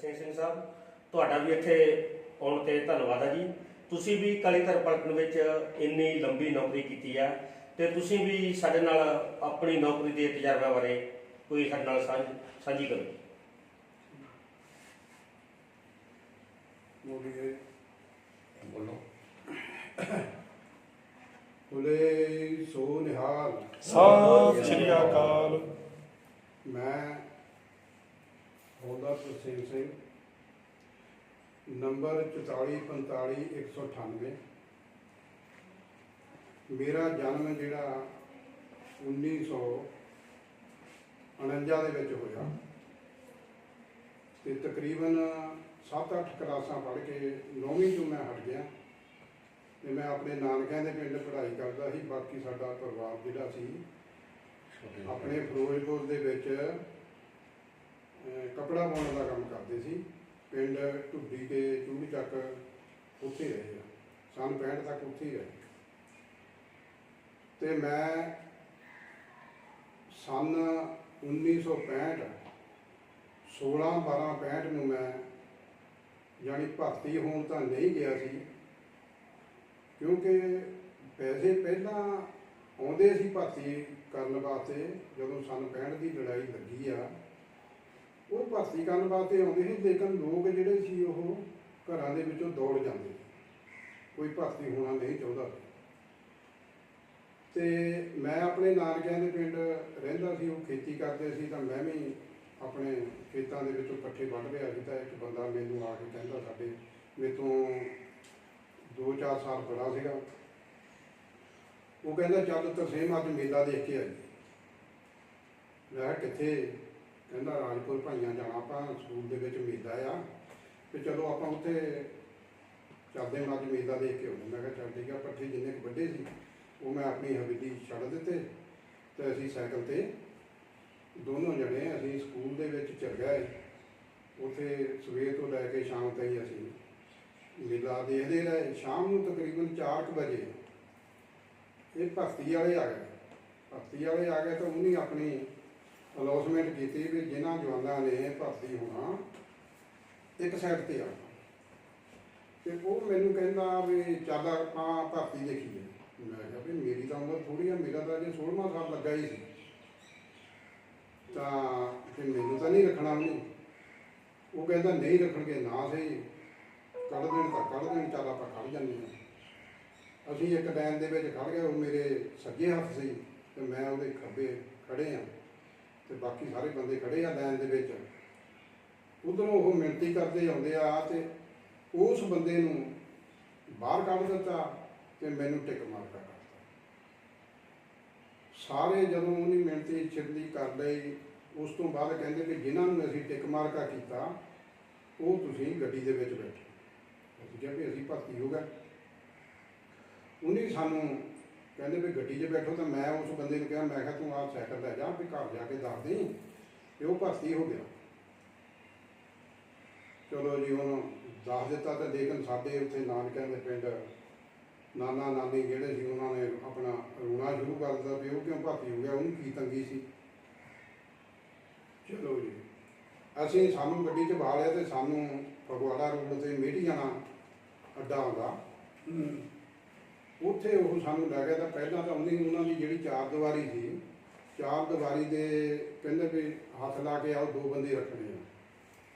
ਸਿੰਘ ਸਿੰਘ ਸਾਹਿਬ ਤੁਹਾਡਾ ਵੀ ਇੱਥੇ ਆਉਣ ਤੇ ਧੰਨਵਾਦ ਹੈ ਜੀ। ਤੁਸੀਂ ਵੀ ਕਲੀਧਰ ਪਲਟਨ ਵਿੱਚ ਇੰਨੀ ਲੰਬੀ ਨੌਕਰੀ ਕੀਤੀ ਆ ਤੇ ਤੁਸੀਂ ਵੀ ਸਾਡੇ ਨਾਲ ਆਪਣੀ ਨੌਕਰੀ ਦੇ ਤਜਰਬੇ ਬਾਰੇ ਕੋਈ ਸਾਡੇ ਨਾਲ ਸਾਂਝ- ਕਰੋ। ਬੋਲੀਏ ਬੋਲੋ। ਬੋਲੇ ਸੋ ਨਿਹਾਲ। ਸਤਿ ਸ਼੍ਰੀ ਅਕਾਲ। ਮੈਂ ਹੌਲਦਾਰ ਸਿੰਘ ਸਿੰਘ। ਨੰਬਰ 4455198 ਮੇਰਾ ਜਨਮ ਜਿਹੜਾ 1949 ਦੇ ਵਿੱਚ ਹੋਇਆ। ਤੇ ਤਕਰੀਬਨ 7-8 ਕਲਾਸਾਂ ਪੜ੍ਹ ਕੇ 9ਵੀਂ ਤੋਂ ਮੈਂ ਹਟ ਗਿਆ। ਤੇ ਮੈਂ ਆਪਣੇ ਨਾਨਕਿਆਂ ਦੇ ਪਿੰਡ ਪੜ੍ਹਾਈ ਕਰਦਾ ਸੀ। ਬਾਕੀ ਸਾਡਾ ਪਰਿਵਾਰ ਜਿਹੜਾ ਸੀ ਆਪਣੇ ਫਿਰੋਜ਼ਪੁਰ ਦੇ ਵਿੱਚ ਕੱਪੜਾ ਪਾਉਣ ਦਾ ਕੰਮ ਕਰਦੇ ਸੀ। ਪਿੰਡ ਢੁੱਡੀ ਤੇ ਚੂੜੀ ਤੱਕ ਉੱਥੇ ਰਹੇ ਆ। ਸਨ 65 ਤੱਕ ਉੱਥੇ ਹੀ ਰਹੇ। ਤੇ ਮੈਂ ਸੰਨ 1965 16 12 65 ਨੂੰ ਮੈਂ ਯਾਨੀ ਭਰਤੀ ਹੋਣ ਤਾਂ ਨਹੀਂ ਗਿਆ ਸੀ, ਕਿਉਂਕਿ ਪੈਸੇ ਪਹਿਲਾਂ ਆਉਂਦੇ ਸੀ ਭਰਤੀ ਕਰਨ ਵਾਸਤੇ ਜਦੋਂ ਸੰਨ 65 ਦੀ ਲੜਾਈ ਲੱਗੀ ਆ। ਉਹ ਭਰਤੀ ਕਰਨ ਵਾਸਤੇ ਆਉਂਦੇ ਸੀ, ਲੇਕਿਨ ਲੋਕ ਜਿਹੜੇ ਸੀ ਉਹ ਘਰਾਂ ਦੇ ਵਿੱਚੋਂ ਦੌੜ ਜਾਂਦੇ ਸੀ। ਕੋਈ ਭਰਤੀ ਹੋਣਾ ਨਹੀਂ ਚਾਹੁੰਦਾ ਤੇ ਮੈਂ ਆਪਣੇ ਨਾਨਕਿਆਂ ਦੇ ਪਿੰਡ ਰਹਿੰਦਾ ਸੀ, ਉਹ ਖੇਤੀ ਕਰਦੇ ਸੀ, ਤਾਂ ਮੈਂ ਵੀ ਆਪਣੇ ਖੇਤਾਂ ਦੇ ਵਿੱਚੋਂ ਪੱਠੇ ਵੱਢ ਰਿਹਾ ਸੀ, ਤਾਂ ਇੱਕ ਬੰਦਾ ਮੈਨੂੰ ਆ ਕੇ ਕਹਿੰਦਾ ਸਾਡੇ ਮੇਰੇ ਤੋਂ 2-4 ਸਾਲ ਬੜਾ ਸੀਗਾ। ਉਹ ਕਹਿੰਦਾ, ਚੱਲ ਤਰਸੇਮ ਅੱਜ ਮੇਲਾ ਦੇਖ ਕੇ ਆਈ ਮੈਂ ਕਿਹਾ, ਕਿੱਥੇ? ਕਹਿੰਦਾ ਰਾਜਪੁਰ ਭਾਈਆਂ ਜਾਣਾ, ਆਪਾਂ ਸਕੂਲ ਦੇ ਵਿੱਚ ਮੇਲਾ ਆ। ਤੇ ਚਲੋ ਆਪਾਂ ਉੱਥੇ ਚੱਲਦੇ ਹਾਂ, ਅੱਜ ਮੇਲਾ ਦੇਖ ਕੇ ਆਉਂਦੇ ਮੈਂ ਕਿਹਾ ਚੱਲ ਠੀਕ ਆ, ਪੱਠੇ ਜਿੰਨੇ ਕੁ ਵੱਡੇ ਸੀ, ਉਹ ਮੈਂ ਆਪਣੀ ਹਵੇਲੀ ਛੱਡ ਦਿੱਤੇ ਤੇ ਅਸੀਂ ਸਾਈਕਲ ਤੇ ਦੋਨੋਂ ਜਣੇ ਅਸੀਂ ਸਕੂਲ ਦੇ ਵਿੱਚ ਚੱਲ ਗਏ। ਉੱਥੇ ਸਵੇਰ ਤੋਂ ਲੈ ਕੇ ਸ਼ਾਮ ਤਾਈਂ ਅਸੀਂ ਮੇਲਾ ਦੇਖਦੇ ਰਹੇ। ਸ਼ਾਮ ਨੂੰ ਤਕਰੀਬਨ 4 ਵਜੇ ਇਹ ਭਰਤੀ ਵਾਲੇ ਆ ਗਏ। ਭਰਤੀ ਵਾਲੇ ਆ ਗਏ ਤਾਂ ਉਹਨੇ ਆਪਣੀ ਅਨਾਉਂਸਮੈਂਟ ਕੀਤੀ ਵੀ ਜਿਨ੍ਹਾਂ ਜਵਾਨਾਂ ਨੇ ਭਰਤੀ ਹੋਣਾ, ਇੱਕ ਸਾਈਡ ਤੇ ਆ। ਤੇ ਉਹ ਮੈਨੂੰ ਕਹਿੰਦਾ ਵੀ ਚੱਲ ਆਪਾਂ ਭਰਤੀ ਦੇਖੀਏ। ਮੈਂ ਕਿਹਾ ਵੀ ਮੇਰੀ ਤਾਂ ਉਮਰ ਥੋੜੀ ਆ, ਮੇਰਾ ਤਾਂ ਜੇ 16ਵਾਂ ਸਾਲ ਲੱਗਾ ਹੀ ਸੀ। ਤਾਂ ਫਿਰ ਮੈਨੂੰ ਤਾਂ ਨਹੀਂ ਰੱਖਣਾ ਉਹਨੇ। ਉਹ ਕਹਿੰਦਾ ਨਹੀਂ ਰੱਖਣਗੇ, ਨਾ ਸਹੀ। ਕੱਢ ਦੇਣ ਤਾਂ ਕੱਢ ਦੇਣ ਚੱਲ ਆਪਾਂ ਕੱਢ ਜਾਂਦੇ ਹਾਂ। ਅਸੀਂ ਇੱਕ ਲਾਈਨ ਦੇ ਵਿੱਚ ਖੜ ਗਏ, ਉਹ ਮੇਰੇ ਸੱਜੇ ਹੱਥ ਸੀ ਤੇ ਮੈਂ ਉਹਦੇ ਖੱਬੇ ਖੜੇ ਆ ਤੇ ਬਾਕੀ ਸਾਰੇ ਬੰਦੇ ਖੜੇ ਆ ਲਾਈਨ ਦੇ ਵਿੱਚ। ਉਧਰੋਂ ਉਹ ਮਿਹਨਤੀ ਕਰਦੇ ਆਉਂਦੇ ਆ ਤੇ ਉਸ ਬੰਦੇ ਨੂੰ ਬਾਹਰ ਕੱਢ ਦਿੱਤਾ ਤੇ ਮੈਨੂੰ ਟਿਕ ਮਾਰਦਾ ਕਰਤਾ ਸਾਰੇ ਜਦੋਂ ਉਹਨੇ ਮਿਹਨਤੀ ਛਿੜਦੀ ਕਰ ਲਈ, ਉਸ ਤੋਂ ਬਾਅਦ ਕਹਿੰਦੇ ਕਿ ਜਿਨ੍ਹਾਂ ਨੂੰ ਅਸੀਂ ਟਿਕ ਮਾਰਕਾ ਕੀਤਾ, ਉਹ ਤੁਸੀਂ ਗੱਡੀ ਦੇ ਵਿੱਚ ਬੈਠੇ। ਅਸੀਂ ਕਿਹਾ ਵੀ ਅਸੀਂ ਭਰਤੀ ਹੋ ਗਏ। ਉਹਨੇ ਸਾਨੂੰ ਕਹਿੰਦੇ ਵੀ ਗੱਡੀ 'ਚ ਬੈਠੋ ਤਾਂ ਮੈਂ ਉਸ ਬੰਦੇ ਨੂੰ ਕਿਹਾ, ਮੈਂ ਕਿਹਾ ਤੂੰ ਆਪ ਸਾਈਕਲ ਲੈ ਜਾ ਵੀ ਘਰ ਜਾ ਕੇ ਦੱਸ ਦੇ ਤੇ ਉਹ ਭਰਤੀ ਹੋ ਗਿਆ। ਚਲੋ ਜੀ, ਹੁਣ ਦੱਸ ਦਿੱਤਾ ਤਾਂ ਲੇਕਿਨ ਸਾਡੇ ਉੱਥੇ ਨਾਨਕਿਆਂ ਦੇ ਪਿੰਡ ਨਾਨਾ ਨਾਨੀ ਜਿਹੜੇ ਸੀ, ਉਹਨਾਂ ਨੇ ਆਪਣਾ ਰੋਣਾ ਸ਼ੁਰੂ ਕਰ ਦਿੱਤਾ ਵੀ ਉਹ ਕਿਉਂ ਭਰਤੀ ਹੋ ਗਿਆ, ਉਹਨੂੰ ਕੀ ਤੰਗੀ ਸੀ। ਚਲੋ ਜੀ, ਅਸੀਂ ਸਾਨੂੰ ਗੱਡੀ 'ਚ ਬਹਾ ਲਿਆ ਤੇ ਸਾਨੂੰ ਫਗਵਾੜਾ ਰੋਡ ਤੇ ਮੇਢੀ ਜਾਣਾ ਅੱਡਾ ਆਉਂਦਾ। ਉੱਥੇ ਉਹ ਸਾਨੂੰ ਲੈ ਗਿਆ ਤਾਂ ਪਹਿਲਾਂ ਤਾਂ ਉਹਨੇ ਉਹਨਾਂ ਦੀ ਜਿਹੜੀ ਚਾਰ ਦੀਵਾਰੀ ਸੀ, ਚਾਰ ਦੀਵਾਰੀ ਦੇ ਕਹਿੰਦੇ ਵੀ ਹੱਥ ਲਾ ਕੇ ਆਓ, ਦੋ ਬੰਦੇ ਰੱਖਣੇ ਆ।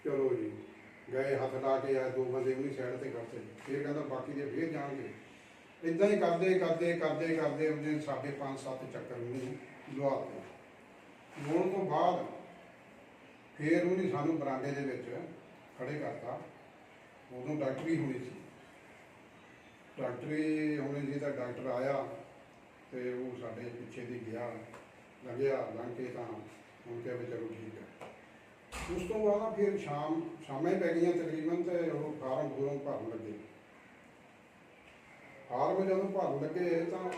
ਚਲੋ ਜੀ, ਗਏ ਹੱਥ ਲਾ ਕੇ ਆ ਦੋ ਬੰਦੇ ਉਹਨੀ ਸਾਈਡ ਤੇ ਕਰਤੇ ਫਿਰ ਕਹਿੰਦਾ ਬਾਕੀ ਦੇ ਫੇਰ ਜਾਣਗੇ। ਇਦਾਂ ਹੀ ਕਰਦੇ ਕਰਦੇ ਕਰਦੇ ਕਰਦੇ ਉਹਨੇ ਸਾਡੇ 5-7 ਚੱਕਰ ਉਹਨੂੰ ਲਵਾ ਦਿੱਤੇ। ਲਵਾਉਣ ਤੋਂ ਬਾਅਦ ਫਿਰ ਉਹਨੇ ਸਾਨੂੰ ਬਰਾਂਡੇ ਦੇ ਵਿੱਚ ਖੜੇ ਕਰਤਾ। ਉਦੋਂ ਡਾਕਟਰੀ ਹੋਣੀ ਸੀ। ਡਾਕਟਰੀ ਹੋਣੀ ਸੀ ਤਾਂ ਡਾਕਟਰ ਆਇਆ ਤੇ ਉਹ ਸਾਡੇ ਪਿੱਛੇ ਦੀ ਗਿਆ, ਲੱਗਿਆ ਲੰਘ ਕੇ ਤਾਂ ਹੁਣ ਕਿਹਾ ਵੀ ਚਲੋ ਠੀਕ ਹੈ। ਉਸ ਤੋਂ ਬਾਅਦ ਫਿਰ ਸ਼ਾਮ, ਸ਼ਾਮਾਂ ਪੈ ਗਈਆਂ ਤਕਰੀਬਨ ਤੇ ਉਹ ਫਾਰਮ ਫੂਰਮ ਭਰਨ ਲੱਗੇ। ਫਾਰਮ ਜਦੋਂ ਭਰਨ ਲੱਗੇ ਤਾਂ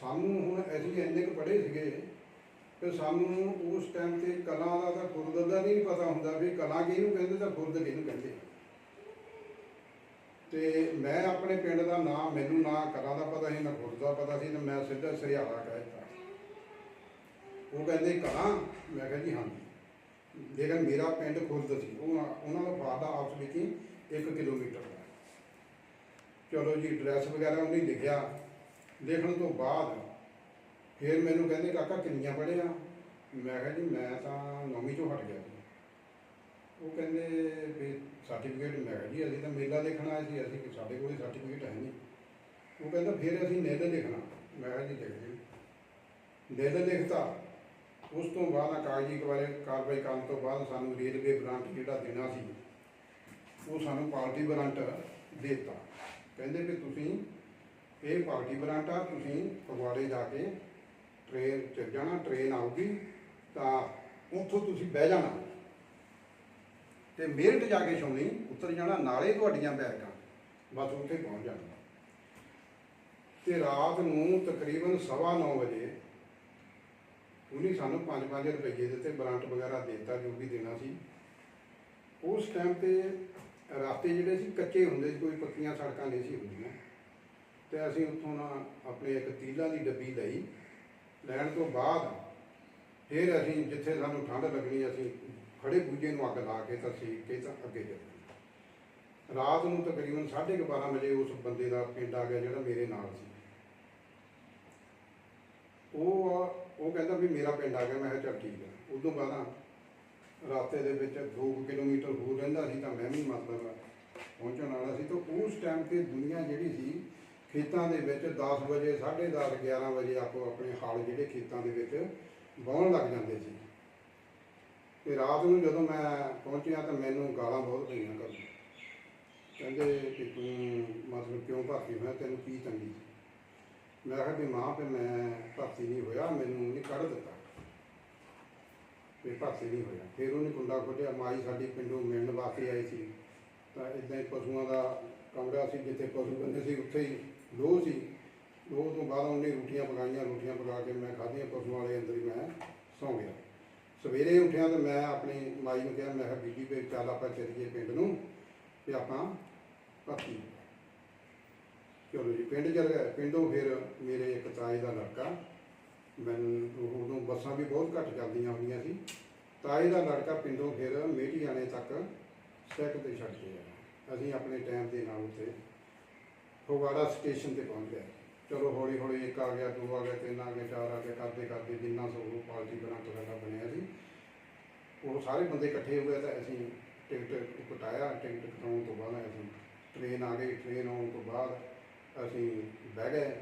ਸਾਨੂੰ ਹੁਣ ਅਸੀਂ ਇੰਨੇ ਕੁ ਪੜ੍ਹੇ ਸੀਗੇ ਤੇ ਸਾਨੂੰ ਉਸ ਟਾਈਮ ਤੇ ਕਲਾ ਦਾ ਤਾਂ ਖੁਰਦ ਦਾ ਨਹੀਂ ਪਤਾ ਹੁੰਦਾ ਵੀ ਕਲਾ ਕਿਹਨੂੰ ਕਹਿੰਦੇ ਤਾਂ ਖੁਰਦ ਕਿਹਨੂੰ ਕਹਿੰਦੇ। ਤੇ ਮੈਂ ਆਪਣੇ ਪਿੰਡ ਦਾ ਨਾਂ ਮੈਨੂੰ ਨਾ ਕਲਾ ਦਾ ਪਤਾ ਸੀ, ਨਾ ਖੁਦ ਦਾ ਪਤਾ ਸੀ, ਤੇ ਮੈਂ ਸਿੱਧਾ ਸਰਿਆਲਾ ਕਹਿ ਦਿੱਤਾ। ਉਹ ਕਹਿੰਦੇ ਕਰਾਂ ਮੈਂ ਕਿਹਾ, ਜੀ ਹਾਂਜੀ। ਲੇਕਿਨ ਮੇਰਾ ਪਿੰਡ ਖੁਦ ਸੀ। ਉਹ ਉਹਨਾਂ ਦਾ ਵਾਦਾ ਆਪਸ ਵਿੱਚ ਹੀ 1 ਕਿਲੋਮੀਟਰ ਦਾ। ਚਲੋ ਜੀ ਐਡਰੈਸ ਵਗੈਰਾ ਉਹਨੇ ਲਿਖਿਆ। ਲਿਖਣ ਤੋਂ ਬਾਅਦ ਫਿਰ ਮੈਨੂੰ ਕਹਿੰਦੇ, ਕਾਕਾ, ਕਿੰਨੀਆਂ ਪੜ੍ਹਿਆ? ਮੈਂ ਕਿਹਾ, ਜੀ, ਮੈਂ ਤਾਂ ਨੌਵੀਂ ਚੋਂ ਹਟ ਗਿਆ ਉਹ ਕਹਿੰਦੇ, ਵੀ ਸਰਟੀਫਿਕੇਟ ਮੈਂ ਕਿਹਾ ਜੀ, ਅਸੀਂ ਤਾਂ ਮੇਲਾ ਦੇਖਣ ਆਏ ਸੀ, ਅਸੀਂ ਸਾਡੇ ਕੋਲ ਸਰਟੀਫਿਕੇਟ ਹੈ ਨਹੀਂ। ਉਹ ਕਹਿੰਦਾ, ਫਿਰ ਅਸੀਂ ਨਿੱਲ ਲਿਖਣਾ ਮੈਂ ਕਿਹਾ ਜੀ ਲਿਖ ਜੀ ਨਿੱਲ ਲਿਖਤਾ ਉਸ ਤੋਂ ਬਾਅਦ ਆ ਕਾਗਜ਼ੀ ਕਵਾਰੇ ਕਾਰਵਾਈ ਕਰਨ ਤੋਂ ਬਾਅਦ ਸਾਨੂੰ ਰੇਲਵੇ ਬ੍ਰਾਂਚ ਜਿਹੜਾ ਦੇਣਾ ਸੀ, ਉਹ ਸਾਨੂੰ ਪਾਰਟੀ ਬ੍ਰਾਂਟ ਦਿੱਤਾ। ਕਹਿੰਦੇ ਵੀ ਤੁਸੀਂ ਇਹ ਪਾਰਟੀ ਬ੍ਰਾਂਟ ਆ, ਤੁਸੀਂ ਫਗਵਾੜੇ ਜਾ ਕੇ ਟ੍ਰੇਨ ਚ ਜਾਣਾ ਟ੍ਰੇਨ ਆਊਗੀ ਤਾਂ ਉੱਥੋਂ ਤੁਸੀਂ ਬਹਿ ਜਾਣਾ। ਤੇ ਮੇਰਠ ਜਾ ਕੇ ਛਾਉਣੀ, ਉੱਤਰ ਜਾਣਾ, ਨਾਲੇ ਤੁਹਾਡੀਆਂ ਬੈਰਕਾਂ ਬਸ ਉੱਥੇ ਪਹੁੰਚ ਜਾਣਾ। ਤੇ ਰਾਤ ਨੂੰ ਤਕਰੀਬਨ 9:30 ਵਜੇ ਉਹਨੇ ਸਾਨੂੰ 5-5 ਰੁਪਏ ਦਿੱਤੇ ਬਰਾਂਟ ਵਗੈਰਾ ਦਿੱਤਾ, ਜੋ ਵੀ ਦੇਣਾ ਸੀ। ਉਸ ਟਾਈਮ ਤੇ ਰਸਤੇ ਜਿਹੜੇ ਸੀ, ਕੱਚੇ ਹੁੰਦੇ ਸੀ, ਕੋਈ ਪੱਕੀਆਂ ਸੜਕਾਂ ਨਹੀਂ ਸੀ ਹੁੰਦੀਆਂ। ਤੇ ਅਸੀਂ ਉੱਥੋਂ ਨਾ ਆਪਣੇ ਇੱਕ ਤੀਲਾ ਦੀ ਡੱਬੀ ਲਈ। ਲੈਣ ਤੋਂ ਬਾਅਦ ਫਿਰ ਅਸੀਂ ਜਿੱਥੇ ਸਾਨੂੰ ਠੰਡ ਲੱਗਣੀ, ਅਸੀਂ ਖੜੇ ਬੂਝੇ ਨੂੰ ਅੱਗ ਲਾ ਕੇ ਤਾਂ ਸੇਕ ਕੇ ਤਾਂ ਅੱਗੇ ਚੱਲੇ ਰਾਤ ਨੂੰ ਤਕਰੀਬਨ 12:30 ਵਜੇ ਉਸ ਬੰਦੇ ਦਾ ਪਿੰਡ ਆ ਗਿਆ ਜਿਹੜਾ ਮੇਰੇ ਨਾਲ ਸੀ। ਉਹ ਉਹ ਕਹਿੰਦਾ ਵੀ ਮੇਰਾ ਪਿੰਡ ਆ ਗਿਆ, ਮੈਂ ਕਿਹਾ ਚੱਲ ਠੀਕ ਹੈ ਉਦੋਂ ਬਾਅਦ ਰਾਸਤੇ ਦੇ ਵਿੱਚ 2 ਕਿਲੋਮੀਟਰ ਹੋਰ ਰਹਿੰਦਾ ਸੀ ਤਾਂ ਮੈਂ ਵੀ ਮਤਲਬ ਪਹੁੰਚਣ ਵਾਲਾ ਸੀ ਤਾਂ ਉਸ ਟਾਈਮ ਤੇ ਦੁਨੀਆ ਜਿਹੜੀ ਸੀ, ਖੇਤਾਂ ਦੇ ਵਿੱਚ 10 ਵਜੇ 10:30 11 ਵਜੇ ਆਪੋ ਆਪਣੇ ਹਾਲ ਜਿਹੜੇ ਖੇਤਾਂ ਦੇ ਵਿੱਚ ਵਾਹੁਣ ਲੱਗ ਜਾਂਦੇ ਸੀ। ਤੇ ਰਾਤ ਨੂੰ ਜਦੋਂ ਮੈਂ ਪਹੁੰਚਿਆ ਤਾਂ ਮੈਨੂੰ ਗਾਲਾਂ ਬਹੁਤ ਪਈਆਂ ਕਰ ਕਹਿੰਦੇ ਕਿ ਤੂੰ ਮਤਲਬ ਕਿਉਂ ਭਰਤੀ ਹੋਇਆ ਤੈਨੂੰ ਕੀ ਤੰਗੀ ਸੀ? ਮੈਂ ਕਿਹਾ ਵੀ ਮਾਂ ਤੇ ਮੈਂ ਭਰਤੀ ਨਹੀਂ ਹੋਇਆ, ਮੈਨੂੰ ਨਹੀਂ ਕੱਢ ਦਿੱਤਾ। ਤੇ ਭਰਤੀ ਨਹੀਂ ਹੋਇਆ। ਫਿਰ ਉਹਨੇ ਕੁੰਡਾ ਖੋਲ੍ਹਿਆ, ਮਾਈ ਸਾਡੀ ਪਿੰਡੋਂ ਮਿਲਣ ਵਾਸਤੇ ਆਈ ਸੀ। ਤਾਂ ਇਦਾਂ ਹੀ ਪਸ਼ੂਆਂ ਦਾ ਕਮਰਾ ਸੀ, ਜਿੱਥੇ ਪਸ਼ੂ ਬੰਦੇ ਸੀ, ਉੱਥੇ ਹੀ ਲੋਹ ਸੀ। ਲੋਹ ਤੋਂ ਬਾਅਦ ਉਹਨੇ ਰੋਟੀਆਂ ਪਕਾਈਆਂ, ਰੋਟੀਆਂ ਪਕਾ ਕੇ ਮੈਂ ਖਾਧੀਆਂ ਪਸ਼ੂਆਂ ਵਾਲੇ ਅੰਦਰ ਹੀ ਮੈਂ ਸੌਂ ਗਿਆ। ਸਵੇਰੇ ਉੱਠਿਆ ਤਾਂ ਮੈਂ ਆਪਣੀ ਮਾਈ ਨੂੰ ਕਿਹਾ, ਮੈਂ ਕਿਹਾ, ਬੀਬੀ ਵੀ ਚੱਲ ਆਪਾਂ ਚੱਲੀਏ ਪਿੰਡ ਨੂੰ ਤੇ ਆਪਾਂ ਭਰਤੀ ਚਲੋ ਜੀ, ਪਿੰਡ ਚੱਲ ਗਏ। ਪਿੰਡੋਂ ਫਿਰ ਮੇਰੇ ਇੱਕ ਤਾਏ ਦਾ ਲੜਕਾ, ਮੈਨੂੰ ਉਦੋਂ ਬੱਸਾਂ ਵੀ ਬਹੁਤ ਘੱਟ ਚੱਲਦੀਆਂ ਹੁੰਦੀਆਂ ਸੀ। ਤਾਏ ਦਾ ਲੜਕਾ ਪਿੰਡੋਂ ਫਿਰ ਮੇਟੀਆਣੇ ਤੱਕ ਸਾਈਕਲ ਤੇ ਛੱਡ ਕੇ ਆਇਆ। ਅਸੀਂ ਆਪਣੇ ਟਾਈਮ ਦੇ ਨਾਲ ਉੱਤੇ ਫਗਵਾੜਾ ਸਟੇਸ਼ਨ ਤੇ ਪਹੁੰਚ ਗਏ। ਚਲੋ ਹੌਲੀ ਹੌਲੀ ਇੱਕ ਆ ਗਿਆ, ਦੋ ਆ ਗਿਆ, ਤਿੰਨ ਆ ਗਿਆ ਚਾਰ ਆ ਗਿਆ ਕਰਦੇ ਕਰਦੇ ਜਿੰਨਾ ਸੋ ਉਹ ਪਾਰਟੀ ਬਣਾ ਤੁਹਾਡਾ ਬਣਿਆ ਸੀ ਉਹ ਸਾਰੇ ਬੰਦੇ ਇਕੱਠੇ ਹੋਏ ਤਾਂ ਅਸੀਂ ਟਿਕਟ ਕਟਾਇਆ, ਟਿਕਟ ਕਟਾਉਣ ਤੋਂ ਬਾਅਦ ਅਸੀਂ ਟ੍ਰੇਨ ਆ ਗਈ ਟ੍ਰੇਨ ਆਉਣ ਤੋਂ ਬਾਅਦ ਅਸੀਂ ਬਹਿ ਗਏ।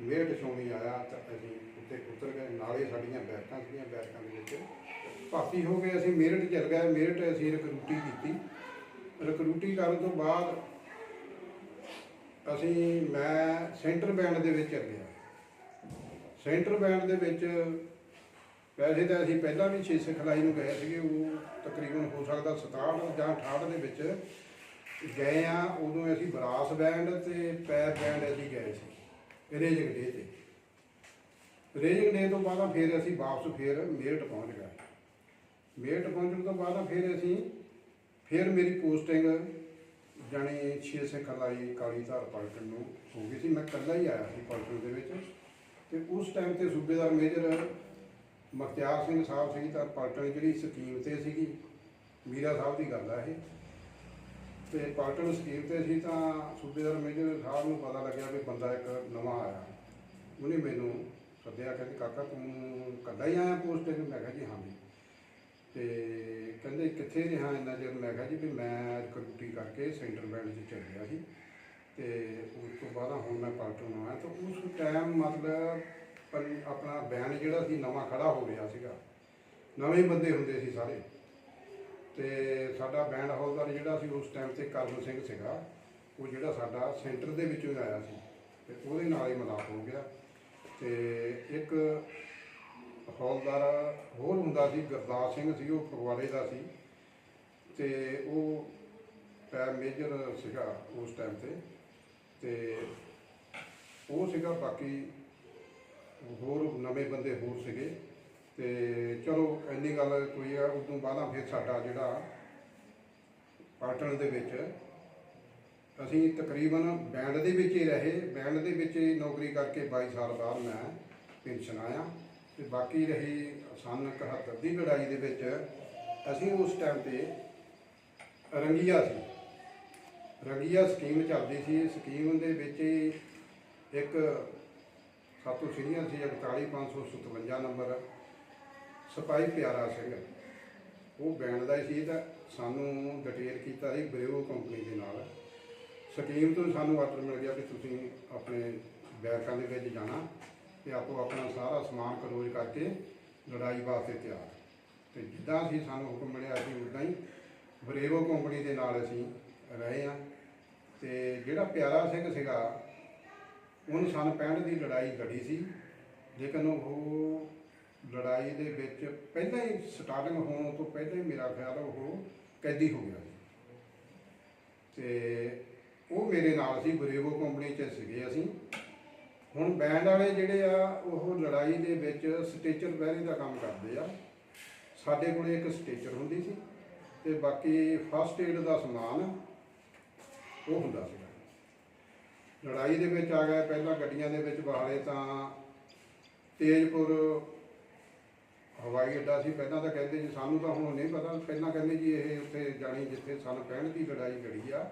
ਮੇਰਠ ਸੋਣੀ ਆਇਆ ਤਾਂ ਅਸੀਂ ਉੱਤੇ ਉਤਰ ਗਏ। ਨਾਲੇ ਸਾਡੀਆਂ ਬੈਠਕਾਂ ਸੀਗੀਆਂ, ਬੈਠਕਾਂ ਦੇ ਵਿੱਚ ਭਰਤੀ ਹੋ ਗਏ ਅਸੀਂ ਮੇਰਠ ਚਲ ਗਏ। ਮੇਰਠ ਅਸੀਂ ਰਕਰੂਟੀ ਕੀਤੀ। ਰਕਰੂਟੀ ਕਰਨ ਤੋਂ ਬਾਅਦ ਅਸੀਂ, ਮੈਂ ਸੈਂਟਰ ਬੈਂਡ ਦੇ ਵਿੱਚ ਚੱਲਿਆ ਸੈਂਟਰ ਬੈਂਡ ਦੇ ਵਿੱਚ ਵੈਸੇ ਤਾਂ ਅਸੀਂ ਪਹਿਲਾਂ ਵੀ ਛੇ ਸਿਖਲਾਈ ਨੂੰ ਗਏ ਸੀਗੇ, ਉਹ ਤਕਰੀਬਨ ਹੋ ਸਕਦਾ 67 ਜਾਂ 68 ਦੇ ਵਿੱਚ ਗਏ ਆ। ਉਦੋਂ ਅਸੀਂ ਬਰਾਸ ਬੈਂਡ ਤੇ ਪੈਰ ਬੈਂਡ ਅਸੀਂ ਗਏ ਸੀ, ਰੇਜਿੰਗ ਡੇ ਤੇ। ਰੇਜਿੰਗ ਡੇ ਤੋਂ ਬਾਅਦ ਫਿਰ ਅਸੀਂ ਵਾਪਸ ਫਿਰ ਮੇਰਠ ਪਹੁੰਚ ਗਏ। ਮੇਰਟ ਪਹੁੰਚਣ ਤੋਂ ਬਾਅਦ ਫਿਰ ਅਸੀਂ, ਫਿਰ ਮੇਰੀ ਪੋਸਟਿੰਗ ਜਾਣੀ 6 ਸਿਖਲਾਈ ਕਾਲੀ ਧਾਰ ਪਲਟਨ ਨੂੰ ਹੋ ਗਈ ਸੀ, ਮੈਂ ਇਕੱਲਾ ਹੀ ਆਇਆ ਸੀ ਪਲਟਨ ਦੇ ਵਿੱਚ। ਤੇ ਉਸ ਟਾਈਮ ਤੇ ਸੂਬੇਦਾਰ ਮੇਜਰ ਮਖਤਿਆਰ ਸਿੰਘ ਸਾਹਿਬ ਸੀ ਤਾਂ ਪਾਰਟਨ ਜਿਹੜੀ ਸਕੀਮ ਤੇ ਸੀਗੀ, ਮੀਰਾ ਸਾਹਿਬ ਦੀ ਗੱਲ ਆ ਇਹ। ਤੇ ਪਾਰਟਨ ਸਕੀਮ ਤੇ ਸੀ ਤਾਂ ਸੂਬੇਦਾਰ ਮੇਜਰ ਸਾਹਿਬ ਨੂੰ ਪਤਾ ਲੱਗਿਆ ਵੀ ਬੰਦਾ ਇੱਕ ਨਵਾਂ ਆਇਆ। ਉਹਨੇ ਮੈਨੂੰ ਸੱਦਿਆ, ਕਹਿੰਦੇ, ਕਾਕਾ, ਤੂੰ ਕੱਲਾ ਹੀ ਆਇਆ ਪੋਸਟ ਤੇ? ਮੈਂ ਕਿਹਾ, ਜੀ, ਹਾਂ ਜੀ। ਤੇ ਕਹਿੰਦੇ ਕਿੱਥੇ ਰਿਹਾ ਇੰਨਾ ਚਿਰ ਮੈਂ ਕਿਹਾ ਜੀ ਵੀ ਮੈਂ ਡਿਊਟੀ ਕਰਕੇ ਸੈਂਟਰ ਬੈਂਡ 'ਚ ਚੱਲ ਗਿਆ ਸੀ ਤੇ ਉਸ ਤੋਂ ਬਾਅਦ ਹੁਣ ਮੈਂ ਪਾਰਟਨ ਨੂੰ ਆਇਆ ਤਾਂ ਉਸ ਟਾਈਮ ਮਤਲਬ ਆਪਣਾ ਬਿਆਨ ਜਿਹੜਾ ਸੀ ਨਵਾਂ ਖੜਾ ਹੋ ਗਿਆ ਸੀਗਾ। ਨਵੇਂ ਬੰਦੇ ਹੁੰਦੇ ਸੀ ਸਾਰੇ। ਤੇ ਸਾਡਾ ਬੈਂਡ ਹੌਲਦਾਰ ਜਿਹੜਾ ਸੀ ਉਸ ਟਾਈਮ ਤੇ ਕਰਨ ਸਿੰਘ ਸੀਗਾ, ਉਹ ਜਿਹੜਾ ਸਾਡਾ ਸੈਂਟਰ ਦੇ ਵਿੱਚੋਂ ਹੀ ਆਇਆ ਸੀ ਤੇ ਉਹਦੇ ਨਾਲ ਹੀ ਮਿਲਾਪ ਹੋ ਗਿਆ। ਤੇ ਇੱਕ ਹੌਲਦਾਰ ਹੋਰ ਹੁੰਦਾ ਸੀ, ਗੁਰਦਾਸ ਸਿੰਘ ਸੀ, ਉਹ ਫਗਵਾੜੇ ਦਾ ਸੀ ਤੇ ਉਹ ਪੈ ਮੇਜਰ ਸੀਗਾ ਉਸ ਟਾਈਮ ਤੇ ਤੇ ਉਹ ਸੀਗਾ, ਬਾਕੀ ਹੋਰ ਨਵੇਂ ਬੰਦੇ ਹੋਰ ਸੀਗੇ ਤੇ ਚਲੋ ਇੰਨੀ ਗੱਲ ਕੋਈ ਆ, ਉਸ ਤੋਂ ਬਾਅਦ ਫਿਰ ਸਾਡਾ ਜਿਹੜਾ ਪਾਟਣ ਦੇ ਵਿੱਚ ਅਸੀਂ ਤਕਰੀਬਨ ਬੈਂਡ ਦੇ ਵਿੱਚ ਹੀ ਰਹੇ ਬੈਂਡ ਦੇ ਵਿੱਚ ਹੀ ਨੌਕਰੀ ਕਰਕੇ 22 ਸਾਲ ਬਾਅਦ ਮੈਂ ਪੈਨਸ਼ਨ ਆਇਆ। ਤੇ ਬਾਕੀ ਰਹੀ ਸਨ 71 ਦੀ ਲੜਾਈ ਦੇ ਵਿੱਚ, ਅਸੀਂ ਉਸ ਟਾਈਮ ਤੇ ਰੰਗੀਆ ਸੀ। ਰੰਗੀਆ ਸਕੀਮ ਚੱਲਦੀ ਸੀ। ਸਕੀਮ ਦੇ ਵਿੱਚ ਹੀ ਇੱਕ ਸਾਤੋਂ ਸੀਨੀਅਰ ਸੀ 41557 ਨੰਬਰ ਸਪਾਈ ਪਿਆਰਾ ਸਿੰਘ। ਉਹ ਬੈਂਡ ਦਾ ਹੀ ਸੀ ਤਾਂ ਸਾਨੂੰ ਡਿਟੇਲ ਕੀਤਾ ਸੀ ਬਰੇਵੋ ਕੰਪਨੀ ਦੇ ਨਾਲ। ਸਕੀਮ ਤੋਂ ਸਾਨੂੰ ਆਰਡਰ ਮਿਲ ਗਿਆ ਕਿ ਤੁਸੀਂ ਆਪਣੇ ਬੈਰਕਾਂ ਦੇ ਵਿੱਚ ਜਾਣਾ। ਤੇ ਆਪੋ ਆਪਣਾ ਸਾਰਾ ਸਮਾਨ ਕਰੋਜ ਕਰਕੇ ਲੜਾਈ ਵਾਸਤੇ ਤਿਆਰ। ਤੇ ਜਿੱਦਾਂ ਅਸੀਂ ਸਾਨੂੰ ਹੁਕਮ ਮਿਲਿਆ, ਅਸੀਂ ਉਦਾਂ ਹੀ ਬਰੇਵੋ ਕੰਪਨੀ ਦੇ ਨਾਲ ਅਸੀਂ ਰਹੇ ਆ ਤੇ ਜਿਹੜਾ ਪਿਆਰਾ ਸਿੰਘ ਸੀਗਾ, ਉਹਨੂੰ ਸਨ 65 ਦੀ ਲੜਾਈ ਲੜੀ ਸੀ, ਲੇਕਿਨ ਉਹ ਲੜਾਈ ਦੇ ਵਿੱਚ ਪਹਿਲਾਂ ਹੀ ਸਟਾਰਟਿੰਗ ਹੋਣ ਤੋਂ ਪਹਿਲਾਂ ਹੀ ਮੇਰਾ ਖਿਆਲ ਉਹ ਕੈਦੀ ਹੋ ਗਿਆ ਸੀ। ਤੇ ਉਹ ਮੇਰੇ ਨਾਲ ਸੀ ਬਰੇਵੋ ਕੰਪਨੀ 'ਚ ਸੀਗੇ ਅਸੀਂ। ਹੁਣ ਬੈਂਡ ਵਾਲੇ ਜਿਹੜੇ ਆ, ਉਹ ਲੜਾਈ ਦੇ ਵਿੱਚ ਸਟੇਚਰ ਬਹਿਰੇ ਦਾ ਕੰਮ ਕਰਦੇ ਆ। ਸਾਡੇ ਕੋਲੇ ਇੱਕ ਸਟੇਚਰ ਹੁੰਦੀ ਸੀ ਤੇ ਬਾਕੀ ਫਸਟ ਏਡ ਦਾ ਸਮਾਨ ਉਹ ਹੁੰਦਾ ਸੀਗਾ ਲੜਾਈ ਦੇ ਵਿੱਚ ਆ ਗਏ ਪਹਿਲਾਂ ਗੱਡੀਆਂ ਦੇ ਵਿੱਚ ਬਾਹਲੇ ਤਾਂ ਤੇਜਪੁਰ ਹਵਾਈ ਅੱਡਾ ਸੀ। ਪਹਿਲਾਂ ਤਾਂ ਕਹਿੰਦੇ ਜੀ ਸਾਨੂੰ ਤਾਂ ਹੁਣ ਨਹੀਂ ਪਤਾ। ਪਹਿਲਾਂ ਕਹਿੰਦੇ ਜੀ ਇਹ ਉੱਥੇ ਜਾਣੀ ਜਿੱਥੇ ਸਨ 65 ਦੀ ਲੜਾਈ ਲੜੀ ਆ।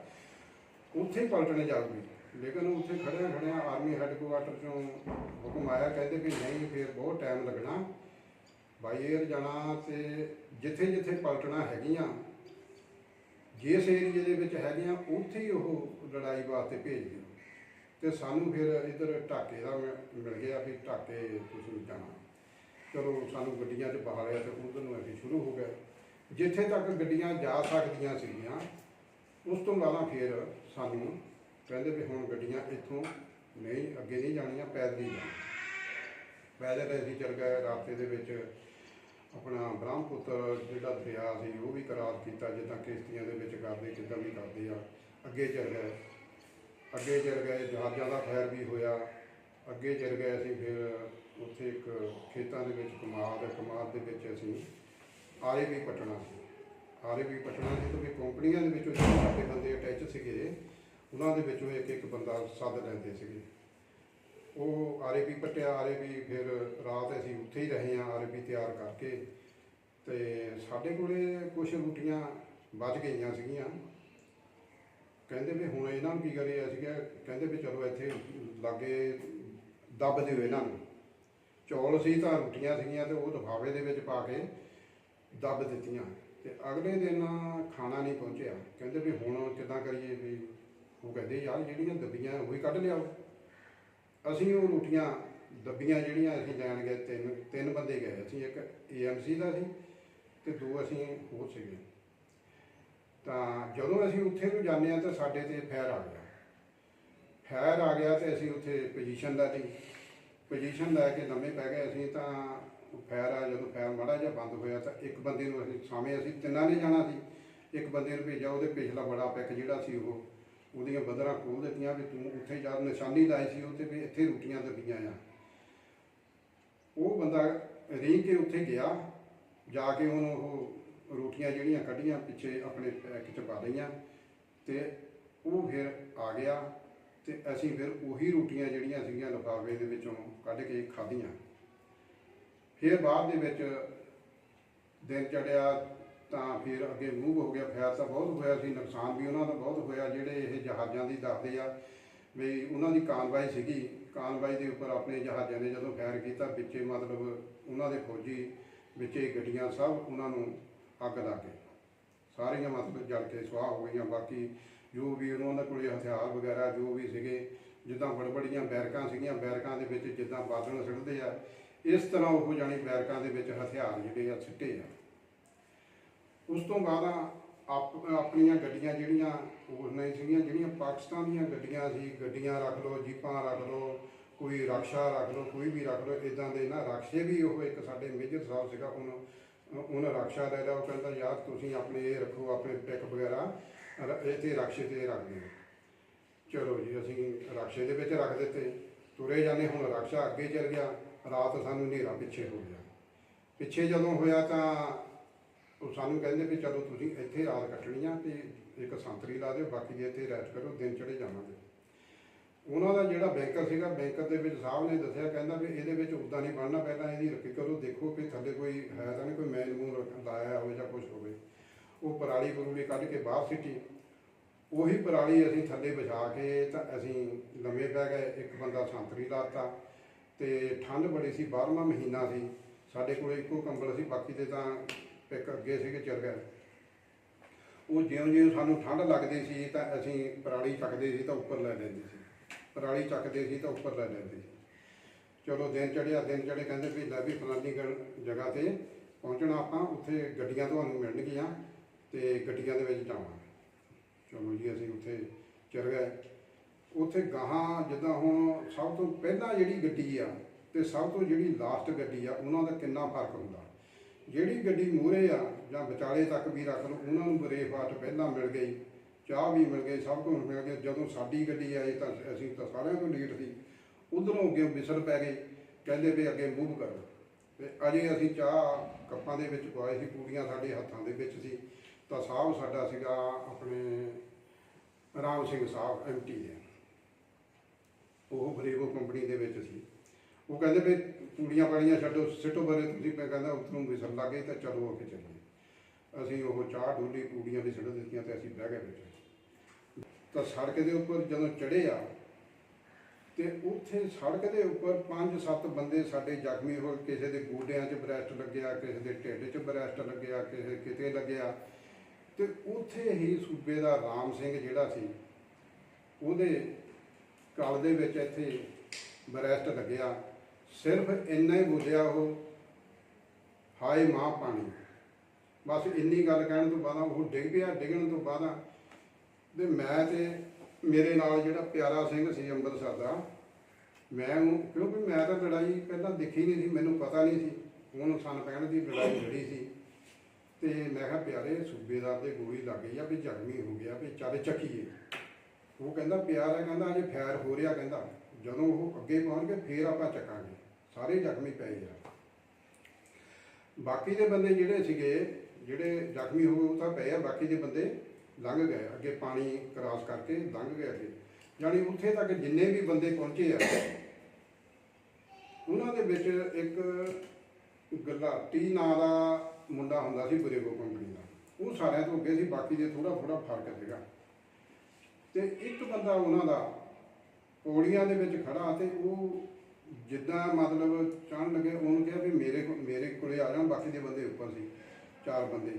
ਉੱਥੇ ਪਲਟਣ ਪਲਟਣੇ ਜਾਊਗੀ। ਲੇਕਿਨ ਉੱਥੇ ਖੜਿਆ ਖੜਿਆ ਆਰਮੀ ਹੈੱਡਕੁਆਟਰ ਚੋਂ ਹੁਕਮ ਆਇਆ, ਕਹਿੰਦੇ ਵੀ ਨਹੀਂ, ਫਿਰ ਬਹੁਤ ਟਾਈਮ ਲੱਗਣਾ। ਬਾਈ 에ਅਰ ਜਾਣਾ ਤੇ ਜਿੱਥੇ ਜਿੱਥੇ ਪਲਟਣਾ ਹੈਗੀਆਂ, ਜਿਸ ਏਰੀਏ ਦੇ ਵਿੱਚ ਹੈਗੀਆਂ, ਉੱਥੇ ਹੀ ਉਹ ਲੜਾਈ ਵਾਸਤੇ ਭੇਜ ਦਿਓ। ਤੇ ਸਾਨੂੰ ਫਿਰ ਇੱਧਰ ਢਾਕੇ ਦਾ ਮਿ- ਮਿਲ ਗਿਆ ਵੀ ਢਾਕੇ ਤੁਸੀਂ ਜਾਣਾ। ਚਲੋ ਸਾਨੂੰ ਗੱਡੀਆਂ 'ਚ ਬਹਾਲਿਆ ਤੇ ਉਧਰ ਨੂੰ ਅਸੀਂ ਸ਼ੁਰੂ ਹੋ ਗਏ। ਜਿੱਥੇ ਤੱਕ ਗੱਡੀਆਂ ਜਾ ਸਕਦੀਆਂ ਸੀਗੀਆਂ, ਉਸ ਤੋਂ ਬਾਅਦ ਫਿਰ ਸਾਨੂੰ ਕਹਿੰਦੇ ਵੀ ਹੁਣ ਗੱਡੀਆਂ ਇੱਥੋਂ ਨਹੀਂ, ਅੱਗੇ ਨਹੀਂ ਜਾਣੀਆਂ, ਪੈਦਲ ਹੀ ਜਾਣਾ ਪੈਦਲ ਅਸੀਂ ਚੱਲ ਗਏ ਰਾਸਤੇ ਦੇ ਵਿੱਚ। ਆਪਣਾ ਬ੍ਰਹਮਪੁੱਤਰ ਜਿਹੜਾ ਦਰਿਆ ਸੀ, ਉਹ ਵੀ ਕਰਾਰ ਕੀਤਾ, ਜਿੱਦਾਂ ਕਿਸ਼ਤੀਆਂ ਦੇ ਵਿੱਚ ਕਰਦੇ, ਜਿੱਦਾਂ ਵੀ ਕਰਦੇ ਆ। ਅੱਗੇ ਚੱਲ ਗਏ। ਅੱਗੇ ਚੱਲ ਗਏ, ਜਹਾਜ਼ਾਂ ਦਾ ਫੈਰ ਵੀ ਹੋਇਆ। ਅੱਗੇ ਚੱਲ ਗਏ ਅਸੀਂ ਫਿਰ ਉੱਥੇ ਇੱਕ ਖੇਤਾਂ ਦੇ ਵਿੱਚ ਕਮਾਦ ਹੈ। ਕਮਾਦ ਦੇ ਵਿੱਚ ਅਸੀਂ ਆਰੇ ਵੀ ਪਟਣਾ ਸੀ। ਆਰੇ ਵੀ ਪਟਣਾ ਸੀ ਤੇ ਕੰਪਨੀਆਂ ਦੇ ਵਿੱਚ ਸਾਡੇ ਬੰਦੇ ਅਟੈਚ ਸੀਗੇ ਉਹਨਾਂ ਦੇ ਵਿੱਚੋਂ ਇੱਕ ਇੱਕ ਬੰਦਾ ਸੱਦ ਲੈਂਦੇ ਸੀਗੇ। ਉਹ ਆਰੇ ਵੀ ਪਟਿਆ, ਆਰੇ ਵੀ ਫਿਰ ਰਾਤ ਅਸੀਂ ਉੱਥੇ ਹੀ ਰਹੇ ਹਾਂ, ਆਰੇ ਵੀ ਤਿਆਰ ਕਰਕੇ। ਤੇ ਸਾਡੇ ਕੋਲੇ ਕੁਝ ਰੋਟੀਆਂ ਬਚ ਗਈਆਂ ਸੀਗੀਆਂ। ਕਹਿੰਦੇ ਵੀ ਹੁਣ ਇਹਨਾਂ ਨੂੰ ਕੀ ਕਰੀਏ ਅਸੀਂ ਕਿਹਾ ਕਹਿੰਦੇ ਵੀ ਚਲੋ ਇੱਥੇ ਲਾਗੇ ਦੱਬ ਦਿਓ ਇਹਨਾਂ ਨੂੰ। ਚੌਲ ਸੀ ਤਾਂ ਰੋਟੀਆਂ ਸੀਗੀਆਂ ਤੇ ਉਹ ਲਿਫਾਫੇ ਦੇ ਵਿੱਚ ਪਾ ਕੇ ਦੱਬ ਦਿੱਤੀਆਂ। ਤੇ ਅਗਲੇ ਦਿਨ ਖਾਣਾ ਨਹੀਂ ਪਹੁੰਚਿਆ। ਕਹਿੰਦੇ ਵੀ ਹੁਣ ਕਿੱਦਾਂ ਕਰੀਏ ਵੀ ਉਹ ਕਹਿੰਦੇ, ਯਾਰ, ਜਿਹੜੀਆਂ ਦੱਬੀਆਂ ਉਹ ਹੀ ਕੱਢ ਲਿਆਓ। ਅਸੀਂ ਉਹ ਰੋਟੀਆਂ, ਦੱਬੀਆਂ ਜਿਹੜੀਆਂ ਅਸੀਂ ਲੈਣ ਗਏ, ਤਿੰਨ ਤਿੰਨ ਬੰਦੇ ਗਏ ਅਸੀਂ, ਇੱਕ ਏਐਮਸੀ ਦਾ ਸੀ ਤੇ ਦੋ ਅਸੀਂ ਹੋਰ ਸੀਗੇ। ਤਾਂ ਜਦੋਂ ਅਸੀਂ ਉੱਥੇ ਨੂੰ ਜਾਂਦੇ ਆ ਤਾਂ ਸਾਡੇ ਤੇ ਫੈਰ ਆ ਗਿਆ। ਫੈਰ ਆ ਗਿਆ ਤੇ ਅਸੀਂ ਉੱਥੇ ਪੋਜੀਸ਼ਨ ਦਾ ਸੀ। ਪੋਜੀਸ਼ਨ ਲੈ ਕੇ ਨਵੇਂ ਪੈ ਗਏ ਅਸੀਂ, ਤਾਂ ਫੈਰ ਆ, ਜਦੋਂ ਫੈਰ ਮਾੜਾ ਜਿਹਾ ਬੰਦ ਹੋਇਆ, ਤਾਂ ਇੱਕ ਬੰਦੇ ਨੂੰ ਅਸੀਂ ਸਾਵੇਂ ਅਸੀਂ ਤਿੰਨਾਂ ਨੇ ਜਾਣਾ ਸੀ। ਇੱਕ ਬੰਦੇ ਨੂੰ ਭੇਜਿਆ, ਉਹਦੇ ਪਿਛਲਾ ਬੜਾ ਪੈਕ ਜਿਹੜਾ ਸੀ ਉਹ। ਉਹਦੀਆਂ ਬਦਰਾਂ ਖੋਲ ਦਿੱਤੀਆਂ ਵੀ ਤੂੰ ਉੱਥੇ ਜਾ, ਨਿਸ਼ਾਨੀ ਲਾਈ ਸੀ ਉੱਥੇ ਵੀ ਇੱਥੇ ਰੋਟੀਆਂ ਦੱਬੀਆਂ ਆ। ਉਹ ਬੰਦਾ ਰੀਂਗ ਕੇ ਉੱਥੇ ਗਿਆ, ਜਾ ਕੇ ਉਹਨੂੰ ਉਹ ਰੋਟੀਆਂ ਜਿਹੜੀਆਂ ਕੱਢੀਆਂ ਪਿੱਛੇ ਆਪਣੇ ਪੈਕ 'ਚ ਪਾ ਲਈਆਂ ਤੇ ਉਹ ਫਿਰ ਆ ਗਿਆ ਤੇ ਅਸੀਂ ਫਿਰ ਉਹੀ ਰੋਟੀਆਂ ਜਿਹੜੀਆਂ ਸੀਗੀਆਂ ਲਿਫਾਫੇ ਦੇ ਵਿੱਚੋਂ ਕੱਢ ਕੇ ਖਾਧੀਆਂ। ਫਿਰ ਬਾਅਦ ਦੇ ਵਿੱਚ ਦਿਨ ਚੜਿਆ ਤਾਂ ਫਿਰ ਅੱਗੇ ਮੂਵ ਹੋ ਗਿਆ ਫੈਰ ਤਾਂ ਬਹੁਤ ਹੋਇਆ ਸੀ, ਨੁਕਸਾਨ ਵੀ ਉਹਨਾਂ ਦਾ ਬਹੁਤ ਹੋਇਆ, ਜਿਹੜੇ ਇਹ ਜਹਾਜ਼ਾਂ ਦੀ ਦੱਸਦੇ ਆ ਵੀ ਉਹਨਾਂ ਦੀ ਕਾਨਵਾਈ ਸੀਗੀ। ਕਾਨਵਾਈ ਦੇ ਉੱਪਰ ਆਪਣੇ ਜਹਾਜ਼ਾਂ ਨੇ ਜਦੋਂ ਫਾਇਰ ਕੀਤਾ ਵਿੱਚੇ ਮਤਲਬ ਉਹਨਾਂ ਦੇ ਫੌਜੀ ਵਿੱਚੇ ਗੱਡੀਆਂ ਸਭ ਉਹਨਾਂ ਨੂੰ ਅੱਗ ਲੱਗ ਗਈ। ਸਾਰੀਆਂ ਮਤਲਬ ਜਲ ਕੇ ਸੁਆਹ ਹੋ ਗਈਆਂ, ਬਾਕੀ ਜੋ ਵੀ ਉਹਨਾਂ ਦੇ ਕੋਲੇ ਹਥਿਆਰ ਵਗੈਰਾ, ਜੋ ਵੀ ਸੀਗੇ, ਜਿੱਦਾਂ ਬੜਬੜੀਆਂ ਬੈਰਕਾਂ ਸੀਗੀਆਂ, ਬੈਰਕਾਂ ਦੇ ਵਿੱਚ ਜਿੱਦਾਂ ਬਾਦਲ ਸਿੱਟਦੇ ਆ, ਇਸ ਤਰ੍ਹਾਂ ਉਹ ਜਾਣੀ ਬੈਰਕਾਂ ਦੇ ਵਿੱਚ ਹਥਿਆਰ ਜਿਹੜੇ ਆ ਸਿੱਟੇ ਆ। ਉਸ ਤੋਂ ਬਾਅਦ ਆਪ, ਆਪਣੀਆਂ ਗੱਡੀਆਂ ਜਿਹੜੀਆਂ, ਹੋਰ ਨਹੀਂ ਸੀਗੀਆਂ, ਜਿਹੜੀਆਂ ਪਾਕਿਸਤਾਨ ਦੀਆਂ ਗੱਡੀਆਂ ਸੀ, ਗੱਡੀਆਂ ਰੱਖ ਲਓ, ਜੀਪਾਂ ਰੱਖ ਲਓ, ਕੋਈ ਰਕਸ਼ਾ ਰੱਖ ਲਓ, ਕੋਈ ਵੀ ਰੱਖ ਲਓ ਇਦਾਂ ਦੇ ਨਾ ਰਕਸ਼ੇ ਵੀ ਉਹ ਇੱਕ ਸਾਡੇ ਮੇਜਰ ਸਾਹਿਬ ਸੀਗਾ, ਉਹਨੂੰ, ਉਹਨੇ ਰਕਸ਼ਾ ਲੈ ਲਿਆ, ਉਹ ਕਹਿੰਦਾ, ਯਾਰ ਤੁਸੀਂ ਆਪਣੇ ਇਹ ਰੱਖੋ, ਆਪਣੇ ਪਿਕ ਵਗੈਰਾ, ਰ- ਇਹ ਤੇ ਰਕਸ਼ੇ ਤੇ ਰੱਖ ਦਿਓ। ਚਲੋ ਜੀ, ਅਸੀਂ ਰਕਸ਼ੇ ਦੇ ਵਿੱਚ ਰੱਖ ਦਿੱਤੇ। ਤੁਰੇ ਜਾਂਦੇ, ਹੁਣ ਰਕਸ਼ਾ ਅੱਗੇ ਚੱਲ ਗਿਆ, ਰਾਤ ਸਾਨੂੰ ਹਨੇਰਾ ਪਿੱਛੇ ਹੋ ਗਿਆ। ਪਿੱਛੇ ਜਦੋਂ ਹੋਇਆ ਤਾਂ ਉਹ ਸਾਨੂੰ ਕਹਿੰਦੇ ਵੀ ਚਲੋ ਤੁਸੀਂ ਇੱਥੇ ਰਾਤ ਕੱਟਣੀ ਆ ਤੇ ਇੱਕ ਸੰਤਰੀ ਲਾ ਦਿਓ, ਬਾਕੀ ਦੇ ਇੱਥੇ ਰੈਸਟ ਕਰੋ, ਦਿਨ ਚੜੇ ਜਾਵਾਂਗੇ। ਉਹਨਾਂ ਦਾ ਜਿਹੜਾ ਬੈਂਕਰ ਸੀਗਾ ਬੈਂਕਰ ਦੇ ਵਿੱਚ ਸਾਹਿਬ ਨੇ ਦੱਸਿਆ, ਕਹਿੰਦਾ ਵੀ ਇਹਦੇ ਵਿੱਚ ਉਦਾਂ ਨਹੀਂ ਬਣਨਾ ਪਹਿਲਾਂ ਇਹਦੀ ਰੱਖੀ ਕਰੋ, ਦੇਖੋ ਕਿ ਥੱਲੇ ਕੋਈ ਹੈ ਤਾਂ ਨਹੀਂ, ਕੋਈ ਮੈਲ ਮੂਲ ਰੱਖਣ ਲਾਇਆ ਹੋਵੇ ਜਾਂ ਕੁਝ ਹੋਵੇ। ਉਹ ਪਰਾਲੀ ਪਰੂਲੀ ਕੱਢ ਕੇ ਬਾਹਰ ਸਿੱਟੀ। ਉਹੀ ਪਰਾਲੀ ਅਸੀਂ ਥੱਲੇ ਵਿਛਾ ਕੇ ਤਾਂ ਅਸੀਂ ਲੰਮੇ ਪੈ ਗਏ, ਇੱਕ ਬੰਦਾ ਸੰਤਰੀ ਲਾਤਾ ਤੇ ਠੰਡ ਬੜੀ ਸੀ 12ਵਾਂ ਮਹੀਨਾ ਸੀ। ਸਾਡੇ ਕੋਲ ਇੱਕੋ ਕੰਬਲ ਸੀ, ਬਾਕੀ ਦੇ ਤਾਂ ਇੱਕ ਅੱਗੇ ਸੀਗੇ ਚਲ ਗਏ। ਉਹ ਜਿਉਂ ਜਿਉਂ ਸਾਨੂੰ ਠੰਡ ਲੱਗਦੀ ਸੀ ਤਾਂ ਅਸੀਂ ਪਰਾਲੀ ਚੱਕਦੇ ਸੀ ਤਾਂ ਉੱਪਰ ਲੈ ਲੈਂਦੇ ਸੀ। ਪਰਾਲੀ ਚੱਕਦੇ ਸੀ ਤਾਂ ਉੱਪਰ ਲੈ ਲੈਂਦੇ ਸੀ। ਚਲੋ ਦਿਨ ਚੜਿਆ ਦਿਨ ਚੜੇ ਕਹਿੰਦੇ ਵੀ ਲੈ ਵੀ ਫਲਾਨੀ ਗ- ਜਗ੍ਹਾ ਤੇ ਪਹੁੰਚਣਾ ਆਪਾਂ, ਉੱਥੇ ਗੱਡੀਆਂ ਤੁਹਾਨੂੰ ਮਿਲਣਗੀਆਂ ਤੇ ਗੱਡੀਆਂ ਦੇ ਵਿੱਚ ਜਾਵਾਂਗੇ। ਚਲੋ ਜੀ, ਅਸੀਂ ਉੱਥੇ ਚਲ ਗਏ। ਉੱਥੇ ਗਾਹਾਂ ਜਿੱਦਾਂ ਹੁਣ ਸਭ ਤੋਂ ਪਹਿਲਾਂ ਜਿਹੜੀ ਗੱਡੀ ਆ ਤੇ ਸਭ ਤੋਂ ਜਿਹੜੀ ਲਾਸਟ ਗੱਡੀ ਆ, ਉਹਨਾਂ ਦਾ ਕਿੰਨਾ ਫ਼ਰਕ ਹੁੰਦਾ? ਜਿਹੜੀ ਗੱਡੀ ਮੂਹਰੇ ਆ ਜਾਂ ਵਿਚਾਲੇ ਤੱਕ ਵੀ ਰੱਖ ਲਓ, ਉਹਨਾਂ ਨੂੰ ਬ੍ਰੇਕਫਾਸਟ ਪਹਿਲਾਂ ਮਿਲ ਗਈ, ਚਾਹ ਵੀ ਮਿਲ ਗਈ, ਸਭ ਕੁਝ ਮਿਲ ਗਿਆ। ਜਦੋਂ ਸਾਡੀ ਗੱਡੀ ਆਈ ਤਾਂ ਅਸੀਂ ਤਾਂ ਸਾਰਿਆਂ ਤੋਂ ਲੇਟ ਸੀ। ਉਧਰੋਂ ਅੱਗੇ ਵਿਸਰ ਪੈ ਗਏ, ਕਹਿੰਦੇ ਵੀ ਅੱਗੇ ਮੂਵ ਕਰੋ ਤੇ ਅਜੇ ਅਸੀਂ ਚਾਹ ਕੱਪਾਂ ਦੇ ਵਿੱਚ ਪਵਾਏ ਸੀ, ਪੂੜੀਆਂ ਸਾਡੇ ਹੱਥਾਂ ਦੇ ਵਿੱਚ ਸੀ। ਤਾਂ ਸਾਹਿਬ ਸਾਡਾ ਸੀਗਾ ਆਪਣੇ ਰਾਮ ਸਿੰਘ ਸਾਹਿਬ ਐਮਟੀ ਦੇ ਉਹ ਬਰੇਵੋ ਕੰਪਨੀ ਦੇ ਵਿੱਚ ਸੀ। ਉਹ ਕਹਿੰਦੇ ਵੀ ਪੂੜੀਆਂ ਪਾੜੀਆਂ ਛੱਡੋ, ਸਿੱਟੋ ਬਰੇ ਤੁਸੀਂ ਮੈਂ ਕਹਿੰਦਾ ਉੱਥੋਂ ਵਿਸਲ ਲੱਗੇ ਤਾਂ ਚਲੋ ਅੱਗੇ ਚੱਲੀਏ। ਅਸੀਂ ਉਹ ਚਾਹ ਡੋਲੀ ਪੂੜੀਆਂ ਵੀ ਸਿੱਟ ਦਿੱਤੀਆਂ ਤੇ ਅਸੀਂ ਬਹਿ ਗਏ ਬੈਠੇ। ਤਾਂ ਸੜਕ ਦੇ ਉੱਪਰ ਜਦੋਂ ਚੜੇ ਆ, ਤੇ ਉੱਥੇ ਸੜਕ ਦੇ ਉੱਪਰ ਪੰਜ ਸੱਤ ਬੰਦੇ ਸਾਡੇ ਜ਼ਖਮੀ ਹੋਏ ਕਿਸੇ ਦੇ ਗੋਡਿਆਂ 'ਚ ਬਰੈਸਟ ਲੱਗਿਆ, ਕਿਸੇ ਦੇ ਢਿੱਡ 'ਚ ਬਰੈਸਟ ਲੱਗਿਆ, ਕਿਸੇ ਕਿਤੇ ਲੱਗਿਆ। ਤੇ ਉੱਥੇ ਹੀ ਸੂਬੇ ਦਾ ਰਾਮ ਸਿੰਘ ਜਿਹੜਾ ਸੀ, ਉਹਦੇ ਕਲ ਦੇ ਵਿੱਚ ਇੱਥੇ ਬਰੈਸਟ ਲੱਗਿਆ। ਸਿਰਫ ਇੰਨਾ ਹੀ ਬੋਲਿਆ ਉਹ, ਹਾਏ ਮਾਂ ਪਾਣੀ। ਬਸ ਇੰਨੀ ਗੱਲ ਕਹਿਣ ਤੋਂ ਬਾਅਦ ਉਹ ਡਿੱਗ ਪਿਆ, ਡਿੱਗਣ ਤੋਂ ਬਾਅਦ ਤੇ ਮੈਂ ਤੇ ਮੇਰੇ ਨਾਲ ਜਿਹੜਾ ਪਿਆਰਾ ਸਿੰਘ ਸੀ ਅੰਮ੍ਰਿਤਸਰ ਦਾ, ਮੈਂ ਉਹ, ਕਿਉਂਕਿ ਮੈਂ ਤਾਂ ਲੜਾਈ ਪਹਿਲਾਂ ਦੇਖੀ ਨਹੀਂ ਸੀ, ਮੈਨੂੰ ਪਤਾ ਨਹੀਂ ਸੀ। ਹੁਣ ਸਨ ਪੈਣ ਦੀ ਲੜਾਈ ਲੜੀ ਸੀ। ਤੇ ਮੈਂ ਕਿਹਾ ਪਿਆਰੇ ਸੂਬੇਦਾਰ ਦੇ ਗੋਲੀ ਲੱਗ ਗਈ ਆ, ਵੀ ਜ਼ਖਮੀ ਹੋ ਗਿਆ, ਵੀ ਚੱਲ ਚੱਕੀਏ। ਉਹ ਕਹਿੰਦਾ ਪਿਆਰਾ, ਕਹਿੰਦਾ ਅਜੇ ਫੈਰ ਹੋ ਰਿਹਾ, ਕਹਿੰਦਾ। ਜਦੋਂ ਉਹ ਅੱਗੇ ਪਹੁੰਚ ਗਏ, ਫੇਰ ਆਪਾਂ ਚੱਕਾਂਗੇ। ਸਾਰੇ ਜ਼ਖਮੀ ਪਏ ਆ। ਬਾਕੀ ਦੇ ਬੰਦੇ ਜਿਹੜੇ ਸੀਗੇ, ਜਿਹੜੇ ਜ਼ਖਮੀ ਹੋ ਗਏ, ਉਹ ਤਾਂ ਪਏ ਆ। ਬਾਕੀ ਦੇ ਬੰਦੇ ਲੰਘ ਗਏ ਅੱਗੇ ਪਾਣੀ ਕ੍ਰਾਸ ਕਰਕੇ ਲੰਘ ਗਏ ਅੱਗੇ। ਯਾਨੀ ਉੱਥੇ ਤੱਕ ਜਿੰਨੇ ਵੀ ਬੰਦੇ ਪਹੁੰਚੇ ਆ, ਉਹਨਾਂ ਦੇ ਵਿੱਚ ਇੱਕ ਗਲਾਟੀ ਨਾਂ ਦਾ ਮੁੰਡਾ ਹੁੰਦਾ ਸੀ ਬਰੇਗੋ ਕੰਪਨੀ ਦਾ। ਉਹ ਸਾਰਿਆਂ ਤੋਂ ਅੱਗੇ ਸੀ, ਬਾਕੀ ਦੇ ਥੋੜਾ ਥੋੜਾ ਫ਼ਰਕ ਸੀਗਾ। ਤੇ ਇੱਕ ਬੰਦਾ ਉਹਨਾਂ ਦਾ, ਪੌੜੀਆਂ ਦੇ ਵਿੱਚ ਖੜਾ ਤੇ ਉਹ ਜਿੱਦਾਂ ਮਤਲਬ ਚੜ੍ਹਨ ਲੱਗੇ, ਉਹਨੂੰ ਕਿਹਾ ਵੀ ਮੇਰੇ ਕੋਲ ਮੇਰੇ ਕੋਲੇ ਆ ਜਾਓ, ਬਾਕੀ ਦੇ ਬੰਦੇ ਉੱਪਰ ਸੀ, ਚਾਰ ਬੰਦੇ।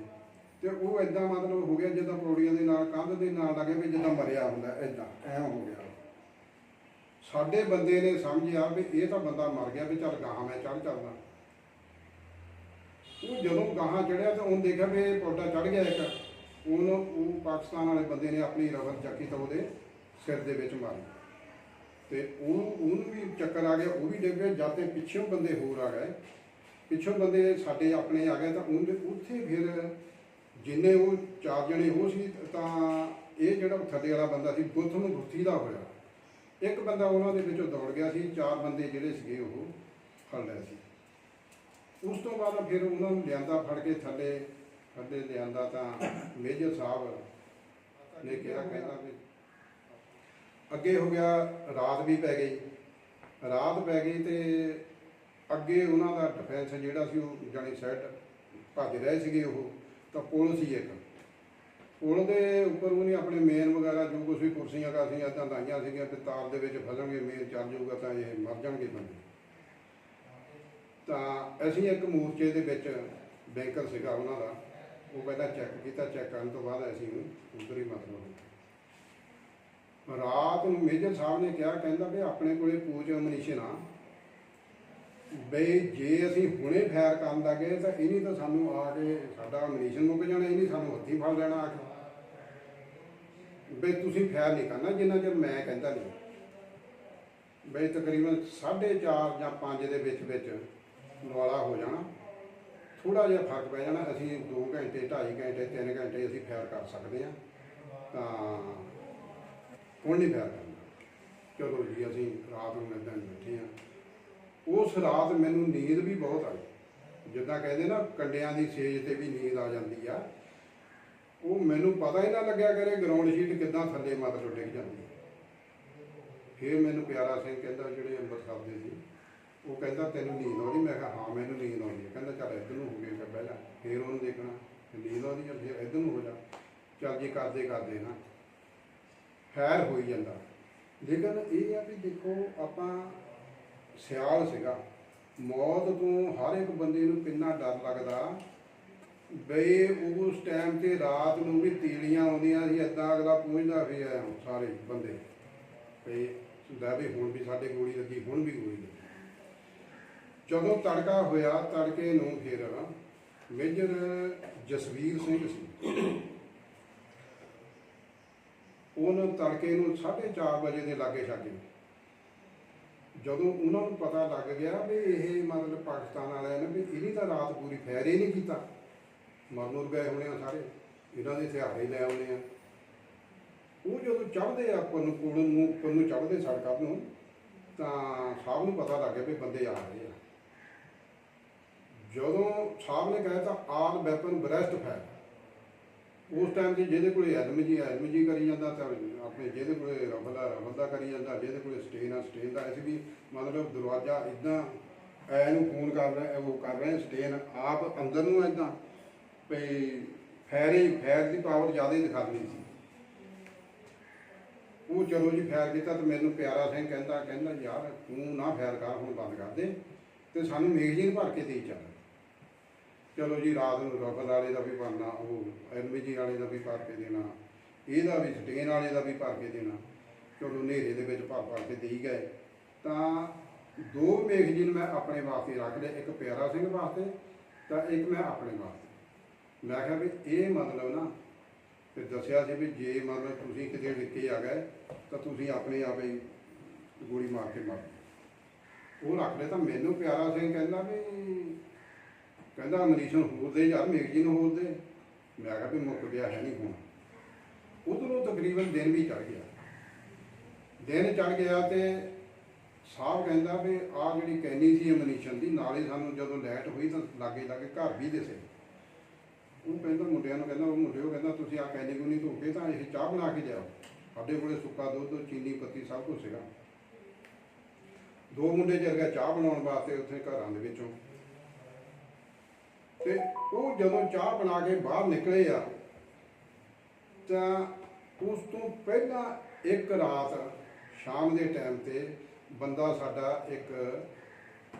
ਤੇ ਉਹ ਐਦਾਂ ਮਤਲਬ ਹੋ ਗਿਆ, ਜਿੱਦਾਂ ਪੌੜੀਆਂ ਦੇ ਨਾਲ, ਕੰਧ ਦੇ ਨਾਲ ਲੱਗੇ ਵੀ ਜਿੱਦਾਂ ਮਰਿਆ ਹੁੰਦਾ ਐਦਾਂ ਐ ਹੋ ਗਿਆ। ਸਾਡੇ ਬੰਦੇ ਨੇ ਸਮਝਿਆ ਵੀ ਇਹ ਤਾਂ ਬੰਦਾ ਮਰ ਗਿਆ ਵੀ ਚੱਲ ਗਾਹਾਂ ਮੈਂ ਚੜ ਚੱਲਦਾ। ਉਹ ਜਦੋਂ ਗਾਹਾਂ ਚੜਿਆ ਤਾਂ ਉਹਨੇ ਦੇਖਿਆ ਵੀ ਇਹ ਪੌਡਾ ਚੜ ਗਿਆ ਇੱਕ। ਉਹਨੂੰ, ਉਹ ਪਾਕਿਸਤਾਨ ਵਾਲੇ ਬੰਦੇ ਨੇ ਆਪਣੀ ਰਬਰ ਚੱਕੀ ਤਾਂ ਉਹਦੇ ਸਿਰ ਦੇ ਵਿੱਚ ਮਾਰੀ। ਤੇ ਉਹਨੂੰ ਉਹਨੂੰ ਵੀ ਚੱਕਰ ਆ ਗਿਆ, ਉਹ ਵੀ ਡਿੱਗ ਗਿਆ ਜਦ ਤੇ ਪਿੱਛੋਂ ਬੰਦੇ ਹੋਰ ਆ ਗਏ। ਪਿੱਛੋਂ ਬੰਦੇ ਸਾਡੇ ਆਪਣੇ ਆ ਗਏ, ਤਾਂ ਉਹਨੇ ਉੱਥੇ ਫਿਰ ਜਿੰਨੇ ਉਹ ਚਾਰ ਜਣੇ ਉਹ ਸੀ, ਤਾਂ ਇਹ ਜਿਹੜਾ ਥੱਲੇ ਵਾਲਾ ਬੰਦਾ ਸੀ ਗੁੱਥ ਨੂੰ ਗੁੱਥੀ ਦਾ ਹੋਇਆ। ਇੱਕ ਬੰਦਾ ਉਹਨਾਂ ਦੇ ਵਿੱਚੋਂ ਦੌੜ ਗਿਆ ਸੀ, ਚਾਰ ਬੰਦੇ ਜਿਹੜੇ ਸੀਗੇ ਉਹ ਫੜ ਲਏ ਸੀ। ਉਸ ਤੋਂ ਬਾਅਦ ਫਿਰ ਉਹਨਾਂ ਨੂੰ ਲਿਆਂਦਾ ਫੜ ਕੇ ਥੱਲੇ ਥੱਲੇ ਲਿਆਂਦਾ ਤਾਂ ਮੇਜਰ ਸਾਹਿਬ ਨੇ ਕਿਹਾ, ਕਹਿੰਦਾ ਵੀ ਅੱਗੇ ਹੋ ਗਿਆ, ਰਾਤ ਵੀ ਪੈ ਗਈ। ਰਾਤ ਪੈ ਗਈ ਤੇ ਅੱਗੇ ਉਹਨਾਂ ਦਾ ਡਿਫੈਂਸ ਜਿਹੜਾ ਸੀ, ਉਹ ਜਾਨੀ ਸੈੱਟ ਭੱਜ ਰਹੇ ਸੀਗੇ ਉਹ, ਤਾਂ ਪੁਲ ਸੀ ਇੱਕ। ਪੁਲ ਦੇ ਉੱਪਰ ਉਹਨੇ ਆਪਣੇ ਮੇਨ ਵਗੈਰਾ ਜੋ ਕੁਛ ਵੀ ਕੁਰਸੀਆਂ ਕਾਸੀਆਂ ਤਾਂ ਲਾਈਆਂ ਸੀਗੀਆਂ ਤੇ ਤਾਰ ਦੇ ਵਿੱਚ ਫਸਣਗੇ ਮੇਨ ਚੱਲ ਜਾਊਗਾ ਤਾਂ ਇਹ ਮਰ ਜਾਣਗੇ ਬੰਦੇ। ਤਾਂ ਅਸੀਂ ਇੱਕ ਮੋਰਚੇ ਦੇ ਵਿੱਚ ਬੈਂਕਰ ਸੀਗਾ ਉਹਨਾਂ ਦਾ, ਉਹ ਪਹਿਲਾਂ ਚੈੱਕ ਕੀਤਾ ਚੈੱਕ ਕਰਨ ਤੋਂ ਬਾਅਦ ਅਸੀਂ ਉਹਨੂੰ ਉਧਰ ਹੀ ਮਤਲਬ ਰਾਤ ਨੂੰ ਮੇਜਰ ਸਾਹਿਬ ਨੇ ਕਿਹਾ, ਕਹਿੰਦਾ ਵੀ ਆਪਣੇ ਕੋਲੇ ਪੂਜ ਅਮਨੀਸ਼ਨ ਆ ਬਈ ਜੇ ਅਸੀਂ ਹੁਣੇ ਫਾਇਰ ਕਰਨ ਲੱਗੇ, ਤਾਂ ਇਹਨੀ ਤਾਂ ਸਾਨੂੰ ਆ ਕੇ ਸਾਡਾ ਅਮਨੀਸ਼ਨ ਮੁੱਕ ਜਾਣਾ, ਇਹਨੀ ਸਾਨੂੰ ਹੱਥੀਂ ਫੜ ਲੈਣਾ ਆ ਕੇ। ਬਈ ਤੁਸੀਂ ਫਾਇਰ ਨਹੀਂ ਕਰਨਾ, ਜਿੰਨਾ ਚਿਰ ਮੈਂ ਕਹਿੰਦਾ ਨਹੀਂ। ਬਈ ਤਕਰੀਬਨ 4:30 ਜਾਂ 5 ਦੇ ਵਿੱਚ ਵਿੱਚ ਨਵਾਲਾ ਹੋ ਜਾਣਾ। ਥੋੜਾ ਜਿਹਾ ਫ਼ਰਕ ਪੈ ਜਾਣਾ, ਅਸੀਂ 2 ਘੰਟੇ 2.5 ਘੰਟੇ 3 ਘੰਟੇ ਅਸੀਂ ਫਾਇਰ ਕਰ ਸਕਦੇ ਹਾਂ। ਤਾਂ ਹੁਣ ਨਹੀਂ ਫਾਇਰ ਕਰਨਾ ਚਲੋ ਜੀ, ਅਸੀਂ ਰਾਤ ਨੂੰ ਇਦਾਂ ਬੈਠੇ ਹਾਂ। ਉਸ ਰਾਤ ਮੈਨੂੰ ਨੀਂਦ ਵੀ ਬਹੁਤ ਆਈ। ਜਿੱਦਾਂ ਕਹਿੰਦੇ ਨਾ, ਕੰਡਿਆਂ ਦੀ ਸੇਜ ਤੇ ਵੀ ਨੀਂਦ ਆ ਜਾਂਦੀ ਆ। ਉਹ ਮੈਨੂੰ ਪਤਾ ਹੀ ਨਾ ਲੱਗਿਆ ਕਰੇ ਗਰਾਊਂਡ ਸ਼ੀਟ ਕਿੱਦਾਂ ਥੱਲੇ ਮਤਲਬ ਡਿੱਗ ਜਾਂਦੀ ਫਿਰ ਮੈਨੂੰ ਪਿਆਰਾ ਸਿੰਘ ਕਹਿੰਦਾ, ਜਿਹੜੇ ਅੰਮ੍ਰਿਤਸਰ ਦੇ ਸੀ, ਉਹ ਕਹਿੰਦਾ, ਤੈਨੂੰ ਨੀਂਦ ਆਉਂਦੀ? ਮੈਂ ਕਿਹਾ, ਹਾਂ, ਮੈਨੂੰ ਨੀਂਦ ਆਉਂਦੀ ਹੈ ਕਹਿੰਦਾ, ਚੱਲ ਇੱਧਰ ਨੂੰ ਹੋ ਗਏ ਫਿਰ ਪਹਿਲਾਂ ਫਿਰ ਉਹਨੂੰ ਦੇਖਣਾ, ਨੀਂਦ ਆਉਂਦੀ ਹੈ ਫਿਰ ਇੱਧਰ ਨੂੰ ਹੋ ਜਾ। ਚੱਲ ਜੀ, ਕਰਦੇ ਕਰਦੇ ਨਾ। ਖੈਰ ਹੋਈ ਜਾਂਦਾ। ਲੇਕਿਨ ਇਹ ਆ ਵੀ ਦੇਖੋ, ਆਪਾਂ ਸਿਆਲ ਸੀਗਾ। ਮੌਤ ਤੋਂ ਹਰ ਇੱਕ ਬੰਦੇ ਨੂੰ ਕਿੰਨਾ ਡਰ ਲੱਗਦਾ। ਬਈ ਉਸ ਟਾਈਮ ਤੇ ਰਾਤ ਨੂੰ ਵੀ ਤੀਲੀਆਂ ਆਉਂਦੀਆਂ ਸੀ, ਏਦਾਂ ਅਗਲਾ ਪਹੁੰਚਦਾ ਵੀ ਆਇਆ ਸਾਰੇ ਬੰਦੇ। ਬਈ ਲੈ ਵੀ ਹੁਣ ਵੀ ਸਾਡੇ ਗੋਲੀ ਲੱਗੀ, ਹੁਣ ਵੀ ਗੋਲੀ ਲੱਗੀ। ਜਦੋਂ ਤੜਕਾ ਹੋਇਆ, ਤੜਕੇ ਨੂੰ ਫਿਰ ਮੇਜਰ ਜਸਵੀਰ ਸਿੰਘ ਸੀ। ਉਹਨੂੰ ਤੜਕੇ ਨੂੰ 4:30 ਵਜੇ ਦੇ ਲਾਗੇ ਛਾਗੇ ਜਦੋਂ ਉਹਨਾਂ ਨੂੰ ਪਤਾ ਲੱਗ ਗਿਆ ਵੀ ਇਹ ਮਤਲਬ ਪਾਕਿਸਤਾਨ ਵਾਲਿਆਂ ਨੇ, ਵੀ ਇਹਨੀ ਤਾਂ ਰਾਤ ਪੂਰੀ ਫੈਰ ਹੀ ਨਹੀਂ ਕੀਤਾ। ਮਰਨੂਰ ਗਏ ਹੋਣੇ ਆ ਸਾਰੇ, ਇਹਨਾਂ ਦੇ ਹਥਿਆਰੇ ਲੈ ਆਉਣੇ ਆ। ਉਹ ਜਦੋਂ ਚੜਦੇ ਆ ਪੁੰਨ ਨੂੰ ਪੁੰਨ ਨੂੰ ਚੜ੍ਹਦੇ ਸੜਕਾਂ ਨੂੰ ਤਾਂ ਸਾਹਿਬ ਨੂੰ ਪਤਾ ਲੱਗ ਗਿਆ ਵੀ ਬੰਦੇ ਆ ਰਹੇ ਆ। ਜਦੋਂ ਸਾਹਿਬ ਨੇ ਕਹਿ ਤਾਂ ਆਲ ਵੈਪਨ ਬਰੈਸਟ ਫਾਇਰ। ਉਸ ਟਾਈਮ ਤੇ ਜਿਹਦੇ ਕੋਲੇ ਐਲਮਜੀ ਐਲਮਜੀ ਕਰੀ ਜਾਂਦਾ ਤਾਂ ਆਪਣੇ ਜਿਹਦੇ ਕੋਲੇ ਰਫਲ ਆ ਰਫਲ ਦਾ ਕਰੀ ਜਾਂਦਾ, ਜਿਹਦੇ ਕੋਲੇ ਸਟੇਨ ਆ ਸਟੇਨ ਦਾ ਅਸੀਂ ਵੀ ਮਤਲਬ ਦਰਵਾਜ਼ਾ ਇਦਾਂ ਐ ਨੂੰ ਫੋਨ ਕਰ ਰਿਹਾ ਉਹ ਕਰ ਰਹੇ ਸਟੇਨ ਆਪ ਅੰਦਰ ਨੂੰ ਇਦਾਂ ਵੀ ਫੈਰੇ, ਫੈਰ ਦੀ ਪਾਵਰ ਜ਼ਿਆਦਾ ਹੀ ਦਿਖਾਉਂਦੀ ਸੀ। ਉਹ ਚਲੋ ਜੀ ਫੈਰ ਕੀਤਾ ਤੇ ਮੈਨੂੰ ਪਿਆਰਾ ਸਿੰਘ ਕਹਿੰਦਾ ਕਹਿੰਦਾ ਯਾਰ ਤੂੰ ਨਾ ਫੈਰ ਕਰ, ਹੁਣ ਬੰਦ ਕਰ ਦੇ ਤੇ ਸਾਨੂੰ ਮੈਗਜ਼ੀਨ ਭਰ ਕੇ ਦੇ ਚੱਲ। ਚਲੋ ਜੀ, ਰਾਤ ਨੂੰ ਰਫਲ ਵਾਲੇ ਦਾ ਵੀ ਭਰਨਾ ਉਹ ਐਲਵੀਜੀ ਵਾਲੇ ਦਾ ਵੀ ਭਰ ਕੇ ਦੇਣਾ, ਇਹਦਾ ਵੀ, ਸਟੇਨ ਵਾਲੇ ਦਾ ਵੀ ਭਰ ਕੇ ਦੇਣਾ। ਚਲੋ, ਹਨੇਰੇ ਦੇ ਵਿੱਚ ਭਰ ਭਰ ਕੇ ਦੇਈ ਗਏ। ਤਾਂ ਦੋ ਮੈਗਜ਼ੀਨ ਮੈਂ ਆਪਣੇ ਵਾਸਤੇ ਰੱਖ ਲਿਆ ਇੱਕ ਪਿਆਰਾ ਸਿੰਘ ਵਾਸਤੇ, ਤਾਂ ਇੱਕ ਮੈਂ ਆਪਣੇ ਵਾਸਤੇ। ਮੈਂ ਕਿਹਾ ਵੀ ਇਹ ਮਤਲਬ ਨਾ, ਤੇ ਦੱਸਿਆ ਸੀ ਵੀ ਜੇ ਮਤਲਬ ਤੁਸੀਂ ਕਿਤੇ ਵਿਕੇ ਆ ਗਏ, ਤਾਂ ਤੁਸੀਂ ਆਪਣੇ ਆਪ ਹੀ ਗੋਲੀ ਮਾਰ ਕੇ ਮਰ ਉਹ ਰੱਖ ਲਿਆ ਤਾਂ ਮੈਨੂੰ ਪਿਆਰਾ ਸਿੰਘ ਕਹਿੰਦਾ ਵੀ ਕਹਿੰਦਾ ਅਮਰੀਸ਼ਨ ਹੋਰ ਦੇ ਯਾਰ ਮੈਗਜ਼ੀਨ ਹੋਰ ਦੇ ਮੈਂ ਕਿਹਾ ਵੀ ਮੁੱਕ ਗਿਆ, ਹੈ ਨਹੀਂ ਹੁਣ। ਉਧਰੋਂ ਤਕਰੀਬਨ ਦਿਨ ਵੀ ਚੜ ਗਿਆ। ਦਿਨ ਚੜ ਗਿਆ ਤੇ ਸਾਹਿਬ ਕਹਿੰਦਾ ਵੀ ਆਹ ਜਿਹੜੀ ਕੈਨੀ ਸੀ ਅਮਨੀਸ਼ਨ ਦੀ, ਨਾਲੇ ਸਾਨੂੰ ਜਦੋਂ ਲੈਟ ਹੋਈ ਤਾਂ ਲਾਗੇ ਲਾਗੇ ਘਰ ਵੀ ਦਿਸੇ। ਉਹ ਕਹਿੰਦਾ, ਮੁੰਡਿਆਂ ਨੂੰ ਕਹਿੰਦਾ, ਉਹ ਮੁੰਡਿਓ ਕਹਿੰਦਾ, ਤੁਸੀਂ ਆ ਕੈਨੀ ਗੁਨੀ ਧੋ ਕੇ ਤਾਂ ਇਹ ਚਾਹ ਬਣਾ ਕੇ ਲਿਆਓ। ਸਾਡੇ ਕੋਲੇ ਸੁੱਕਾ ਦੁੱਧ, ਚੀਨੀ ਪੱਤੀ ਸਭ ਕੁਝ ਸੀਗਾ। ਦੋ ਮੁੰਡੇ ਚਲ ਗਏ ਚਾਹ ਬਣਾਉਣ ਵਾਸਤੇ ਉੱਥੇ ਘਰਾਂ ਦੇ ਵਿੱਚੋਂ। ਤੇ ਉਹ ਜਦੋਂ ਚਾਹ ਬਣਾ ਕੇ ਬਾਹਰ ਨਿਕਲੇ ਆ, ਤਾਂ ਉਸ ਤੋਂ ਪਹਿਲਾਂ ਇੱਕ ਰਾਤ ਸ਼ਾਮ ਦੇ ਟਾਈਮ ਤੇ ਬੰਦਾ ਸਾਡਾ ਇੱਕ